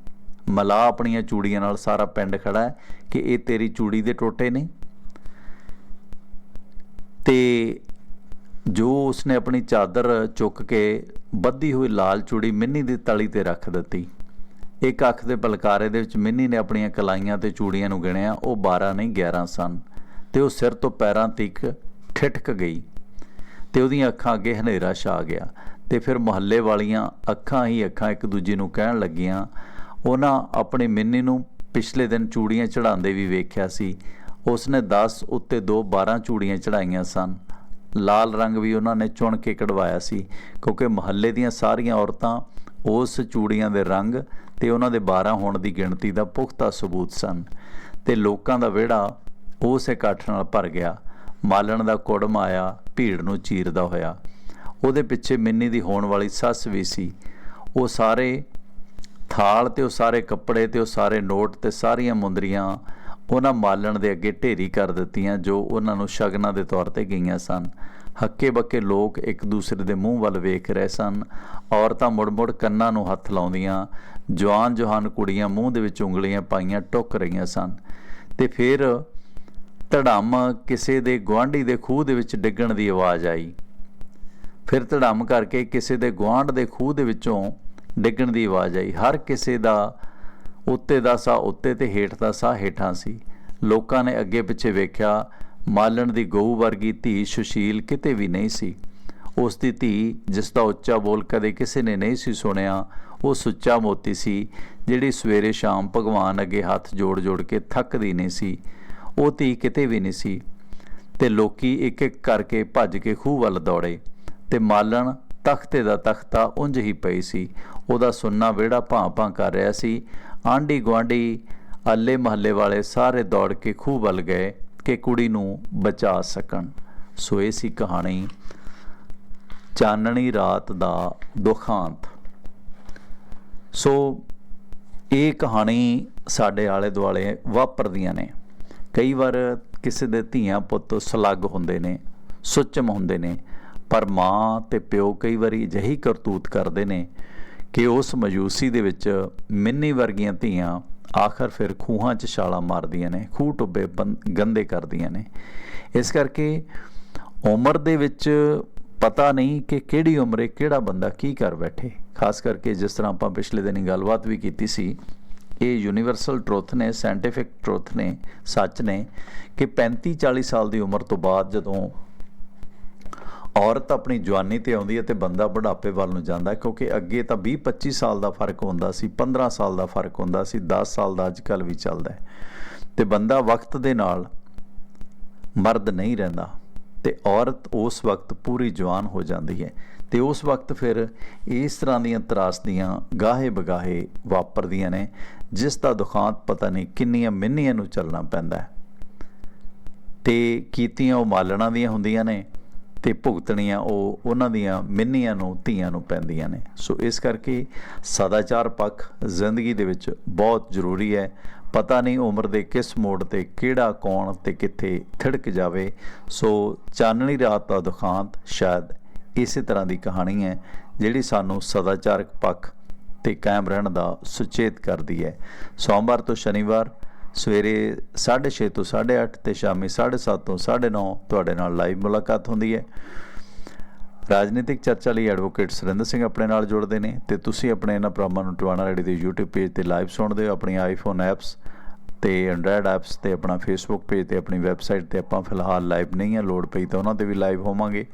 ਮਲਾ ਆਪਣੀਆਂ ਚੂੜੀਆਂ ਨਾਲ ਸਾਰਾ ਪਿੰਡ ਖੜਾ ਹੈ ਕਿ ਇਹ ਤੇਰੀ ਚੂੜੀ ਦੇ ਟੋਟੇ ਨੇ। ਤੇ ਜੋ ਉਸਨੇ ਆਪਣੀ ਚਾਦਰ ਚੁੱਕ ਕੇ ਬੱਧੀ ਹੋਈ ਲਾਲ ਚੂੜੀ ਮਿੰਨੀ ਦੀ ਤਲੀ ਤੇ ਰੱਖ ਦਿੱਤੀ। ਇੱਕ ਅੱਖ ਦੇ ਪਲਕਾਰੇ ਦੇ ਵਿੱਚ ਮਿੰਨੀ ਨੇ ਆਪਣੀਆਂ ਕਲਾਈਆਂ ਤੇ ਚੂੜੀਆਂ ਨੂੰ ਗਿਣਿਆ, ਉਹ 12 ਨਹੀਂ 11 ਸਨ। ਤੇ ਉਹ ਸਿਰ ਤੋਂ ਪੈਰਾਂ ਤੱਕ ਠਿਠਕ ਗਈ ਤੇ ਉਹਦੀਆਂ ਅੱਖਾਂ ਅੱਗੇ ਹਨੇਰਾ ਛਾ ਗਿਆ ਤੇ ਫਿਰ ਮੁਹੱਲੇ ਵਾਲੀਆਂ ਅੱਖਾਂ ਹੀ ਅੱਖਾਂ ਇੱਕ ਦੂਜੇ ਨੂੰ ਕਹਿਣ ਲੱਗੀਆਂ। ਉਹਨਾਂ ਆਪਣੀ ਮਿੰਨੀ ਨੂੰ ਪਿਛਲੇ ਦਿਨ ਚੂੜੀਆਂ ਚੜਾਉਂਦੇ ਵੀ ਵੇਖਿਆ ਸੀ। ਉਸਨੇ 10 ਉੱਤੇ 2 12 ਚੂੜੀਆਂ ਚੜਾਈਆਂ ਸਨ। ਲਾਲ ਰੰਗ ਵੀ ਉਹਨਾਂ ਨੇ ਚੁਣ ਕੇ ਕਢਵਾਇਆ ਸੀ, ਕਿਉਂਕਿ ਮੁਹੱਲੇ ਦੀਆਂ ਸਾਰੀਆਂ ਔਰਤਾਂ ਉਸ ਚੂੜੀਆਂ ਦੇ ਰੰਗ ਤੇ ਉਹਨਾਂ ਦੇ 12 ਹੋਣ ਦੀ ਗਿਣਤੀ ਦਾ ਪੁਖਤਾ ਸਬੂਤ ਸਨ ਤੇ ਲੋਕਾਂ ਦਾ ਵਿਹੜਾ ਉਸ ਇਕੱਠ ਨਾਲ ਭਰ ਗਿਆ। ਮਾਲਣ ਦਾ ਕੁੜਮ ਆਇਆ, ਭੀੜ ਨੂੰ ਚੀਰਦਾ ਹੋਇਆ। ਉਹਦੇ ਪਿੱਛੇ ਮਿੰਨੀ ਦੀ ਹੋਣ ਵਾਲੀ ਸੱਸ ਵੀ ਸੀ। ਉਹ ਸਾਰੇ ਥਾਲ ਤੇ ਉਹ ਸਾਰੇ ਕੱਪੜੇ ਤੇ ਉਹ ਸਾਰੇ ਨੋਟ ਤੇ ਸਾਰੀਆਂ ਮੁੰਦਰੀਆਂ ਉਹਨਾਂ ਮਾਲਣ ਦੇ ਅੱਗੇ ਢੇਰੀ ਕਰ ਦਿੱਤੀਆਂ, ਜੋ ਉਹਨਾਂ ਨੂੰ ਸ਼ਗਨਾਂ ਦੇ ਤੌਰ ਤੇ ਗਈਆਂ ਸਨ। ਹੱਕੇ ਬੱਕੇ ਲੋਕ ਇੱਕ ਦੂਸਰੇ ਦੇ ਮੂੰਹ ਵੱਲ ਵੇਖ ਰਹੇ ਸਨ। ਔਰਤਾਂ ਮੁੜ-ਮੁੜ ਕੰਨਾਂ ਨੂੰ ਹੱਥ ਲਾਉਂਦੀਆਂ, ਜਵਾਨ ਜਹਾਨ ਕੁੜੀਆਂ ਮੂੰਹ ਦੇ ਵਿੱਚ ਉਂਗਲੀਆਂ ਪਾਈਆਂ, ਟੁੱਕ ਰਹੀਆਂ ਸਨ। ਤੇ ਫਿਰ ਧੜਮ ਕਿਸੇ ਦੇ ਗੁਆਂਢੀ ਦੇ ਖੂਹ ਦੇ ਵਿੱਚ ਡਿੱਗਣ ਦੀ ਆਵਾਜ਼ ਆਈ। ਫਿਰ ਧੜਮ ਕਰਕੇ ਕਿਸੇ ਦੇ ਗੁਆਂਢ ਦੇ ਖੂਹ ਦੇ ਵਿੱਚੋਂ ਡਿੱਗਣ ਦੀ ਆਵਾਜ਼ ਆਈ। ਹਰ ਕਿਸੇ ਦਾ ਉੱਤੇ ਦਾ ਸਾਹ ਉੱਤੇ ਤੇ ਹੇਠ ਦਾ ਸਾਹ ਹੇਠਾਂ ਸੀ। ਲੋਕਾਂ ਨੇ ਅੱਗੇ ਪਿੱਛੇ ਵੇਖਿਆ, ਮਾਲਣ ਦੀ ਗਊ ਵਰਗੀ ਧੀ ਸੁਸ਼ੀਲ ਕਿਤੇ ਵੀ ਨਹੀਂ ਸੀ। ਉਸ ਦੀ ਧੀ, ਜਿਸ ਦਾ ਉੱਚਾ ਬੋਲ ਕਦੇ ਕਿਸੇ ਨੇ ਨਹੀਂ ਸੀ ਸੁਣਿਆ, ਉਹ ਸੁੱਚਾ ਮੋਤੀ ਸੀ, ਜਿਹੜੀ ਸਵੇਰੇ ਸ਼ਾਮ ਭਗਵਾਨ ਅੱਗੇ ਹੱਥ ਜੋੜ-ਜੋੜ ਕੇ ਥੱਕਦੀ ਨਹੀਂ ਸੀ। ਉਹ ਧੀ ਕਿਤੇ ਵੀ ਨਹੀਂ ਸੀ। ਤੇ ਲੋਕੀ ਇੱਕ ਇੱਕ ਕਰਕੇ ਭੱਜ ਕੇ ਖੂਹ ਵੱਲ ਦੌੜੇ ਤੇ ਮਾਲਣ ਤਖਤੇ ਦਾ ਤਖਤਾ ਉਂਝ ਹੀ ਪਈ ਸੀ। ਉਹਦਾ ਸੁੰਨਾ ਵਿਹੜਾ ਭਾਂ-ਭਾਂ ਕਰ ਰਿਹਾ ਸੀ। ਆਂਢੀ ਗੁਆਂਢੀ ਅੱਲੇ ਮਹੱਲੇ ਵਾਲੇ ਸਾਰੇ ਦੌੜ ਕੇ ਖੂਹ ਵੱਲ ਗਏ ਕਿ ਕੁੜੀ ਨੂੰ ਬਚਾ ਸਕਣ। ਸੋ ਇਹ ਸੀ ਕਹਾਣੀ, ਚਾਨਣੀ ਰਾਤ ਦਾ ਦੁਖਾਂਤ। ਸੋ ਇਹ ਕਹਾਣੀ ਸਾਡੇ ਆਲੇ ਦੁਆਲੇ ਵਾਪਰਦੀਆਂ ਨੇ। ਕਈ ਵਾਰ ਕਿਸੇ ਦੇ ਧੀਆਂ ਪੁੱਤ ਸਲੱਗ ਹੁੰਦੇ ਨੇ, ਸੁੱਚਮ ਹੁੰਦੇ ਨੇ, ਪਰ ਮਾਂ ਤੇ ਪਿਓ ਕਈ ਵਾਰੀ ਅਜਿਹੀ ਕਰਤੂਤ ਕਰਦੇ ਨੇ ਕਿ ਉਸ ਮਯੂਸੀ ਦੇ ਵਿੱਚ ਮਿੰਨੀ ਵਰਗੀਆਂ ਧੀਆਂ ਆਖਰ ਫਿਰ ਖੂਹਾਂ 'ਚ ਛਾਲਾਂ ਮਾਰਦੀਆਂ ਨੇ, ਖੂਹ ਟੁੱਬੇ ਬੰ- ਗੰਦੇ ਕਰਦੀਆਂ ਨੇ। ਇਸ ਕਰਕੇ ਉਮਰ ਦੇ ਵਿੱਚ ਪਤਾ ਨਹੀਂ ਕਿ ਕਿਹੜੀ ਉਮਰੇ ਕਿਹੜਾ ਬੰਦਾ ਕੀ ਕਰ ਬੈਠੇ। ਖਾਸ ਕਰਕੇ ਜਿਸ ਤਰ੍ਹਾਂ ਆਪਾਂ ਪਿਛਲੇ ਦਿਨੀ ਗੱਲਬਾਤ ਵੀ ਕੀਤੀ ਸੀ ਇਹ ਯੂਨੀਵਰਸਲ ਟਰੁੱਥ ਨੇ ਸਾਇੰਟੀਫਿਕ ਟਰੁੱਥ ਨੇ, ਸੱਚ ਨੇ ਕਿ 35 40 ਸਾਲ ਦੀ ਉਮਰ ਤੋਂ ਬਾਅਦ ਜਦੋਂ ਔਰਤ ਆਪਣੀ ਜਵਾਨੀ ਤੇ ਆਉਂਦੀ ਹੈ ਤੇ ਬੰਦਾ ਬੁਢਾਪੇ ਵੱਲ ਨੂੰ ਜਾਂਦਾ ਕਿਉਂਕਿ ਅੱਗੇ ਤਾਂ 20 25 ਸਾਲ ਦਾ ਫ਼ਰਕ ਹੁੰਦਾ ਸੀ 15 ਸਾਲ ਦਾ ਫ਼ਰਕ ਹੁੰਦਾ ਸੀ 10 ਸਾਲ ਦਾ ਅੱਜਕੱਲ ਵੀ ਚੱਲਦਾ ਹੈ। ਤੇ ਬੰਦਾ ਵਕਤ ਦੇ ਨਾਲ ਮਰਦ ਨਹੀਂ ਰਹਿੰਦਾ ਤੇ ਔਰਤ ਉਸ ਵਕਤ ਪੂਰੀ ਜਵਾਨ ਹੋ ਜਾਂਦੀ ਹੈ। ਤੇ ਉਸ ਵਕਤ ਫਿਰ ਇਸ ਤਰ੍ਹਾਂ ਦੀਆਂ ਤਰਾਸਦੀਆਂ ਗਾਹੇ ਬਗਾਹੇ ਵਾਪਰਦੀਆਂ ਨੇ ਜਿਸ ਦਾ ਦੁਖਾਂਤ ਪਤਾ ਨਹੀਂ ਕਿੰਨੀਆਂ ਮਿੰਨੀਆਂ ਨੂੰ ਚੱਲਣਾ ਪੈਂਦਾ ਹੈ। ਤੇ ਕੀਤੀਆਂ ਉਹ ਮਾਲਣਾ ਦੀਆਂ ਹੁੰਦੀਆਂ ਨੇ ਤੇ ਭੁਗਤਣੀਆਂ ਉਹ ਉਹਨਾਂ ਦੀਆਂ ਮਿੰਨੀਆਂ ਨੂੰ, ਧੀਆਂ ਨੂੰ ਪੈਂਦੀਆਂ ਨੇ। ਸੋ ਇਸ ਕਰਕੇ ਸਦਾਚਾਰ ਪੱਖ ਜ਼ਿੰਦਗੀ ਦੇ ਵਿੱਚ ਬਹੁਤ ਜ਼ਰੂਰੀ ਹੈ। ਪਤਾ ਨਹੀਂ ਉਮਰ ਦੇ ਕਿਸ ਮੋੜ ਤੇ ਕਿਹੜਾ ਕੌਣ ਤੇ ਕਿੱਥੇ ਥਿੜਕ ਜਾਵੇ। ਸੋ ਚਾਨਣੀ ਰਾਤ ਦਾ ਦੁਖਾਂਤ ਸ਼ਾਇਦ ਇਸੇ ਤਰ੍ਹਾਂ ਦੀ ਕਹਾਣੀ ਹੈ ਜਿਹੜੀ ਸਾਨੂੰ ਸਦਾਚਾਰਕ ਪੱਖ ਤੇ ਕਾਇਮ ਰਹਿਣ ਦਾ ਸੁਚੇਤ ਕਰਦੀ ਹੈ। ਸੋਮਵਾਰ ਤੋਂ ਸ਼ਨੀਵਾਰ ਸਵੇਰੇ 6:30 ਤੋਂ 8:30 ਤੇ ਸ਼ਾਮੀ 7:30 ਤੋਂ 9:30 ਤੁਹਾਡੇ ਨਾਲ ਲਾਈਵ ਮੁਲਾਕਾਤ ਹੁੰਦੀ ਹੈ। ਰਾਜਨੀਤਿਕ ਚਰਚਾ ਲਈ ਐਡਵੋਕੇਟ ਸੁਰਿੰਦਰ ਸਿੰਘ ਆਪਣੇ ਨਾਲ ਜੁੜਦੇ ਨੇ ਤੇ ਤੁਸੀਂ ਆਪਣੇ ਇਹਨਾਂ ਪ੍ਰੋਗਰਾਮਾਂ ਨੂੰ ਟਵਾਣਾ ਰੈਡੀ ਦੇ YouTube ਪੇਜ ਤੇ ਲਾਈਵ ਸੁਣਦੇ ਹੋ, ਆਪਣੀ ਆਈਫੋਨ ਐਪਸ ਤੇ ਐਂਡਰਾਇਡ ਐਪਸ ਤੇ ਆਪਣਾ ਫੇਸਬੁੱਕ ਪੇਜ ਤੇ ਆਪਣੀ ਵੈਬਸਾਈਟ ਤੇ ਆਪਾਂ ਫਿਲਹਾਲ ਲਾਈਵ ਨਹੀਂ ਹੈ ਲੋਡ ਪਈ ਤਾਂ ਉਹਨਾਂ ਤੇ ਵੀ ਲਾਈਵ ਹੋਵਾਂਗੇ।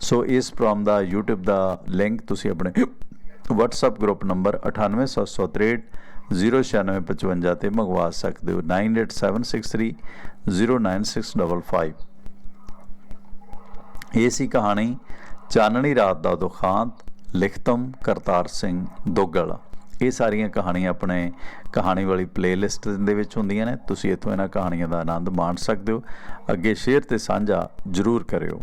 ਸੋ ਇਸ ਪ੍ਰੋਗਰਾਮ ਦਾ YouTube ਦਾ ਲਿੰਕ ਤੁਸੀਂ ਆਪਣੇ WhatsApp ਗਰੁੱਪ ਨੰਬਰ 98763 09655 ਤੇ ਮੰਗਵਾ ਸਕਦੇ ਹੋ 98763 09655 ਇਹ ਸੀ ਕਹਾਣੀ ਚਾਨਣੀ ਰਾਤ ਦਾ ਦੁਖਾਂਤ ਲਿਖਤਮ ਕਰਤਾਰ ਸਿੰਘ ਦੋਗਲ ਇਹ ਸਾਰੀਆਂ ਕਹਾਣੀਆਂ ਆਪਣੇ ਕਹਾਣੀ ਵਾਲੀ ਪਲੇਲਿਸਟ ਦੇ ਵਿੱਚ ਹੁੰਦੀਆਂ ਨੇ ਤੁਸੀਂ ਇੱਥੋਂ ਇਹਨਾਂ ਕਹਾਣੀਆਂ ਦਾ ਆਨੰਦ ਮਾਣ ਸਕਦੇ ਹੋ ਅੱਗੇ ਸ਼ੇਅਰ ਤੇ ਸਾਂਝਾ ਜ਼ਰੂਰ ਕਰਿਓ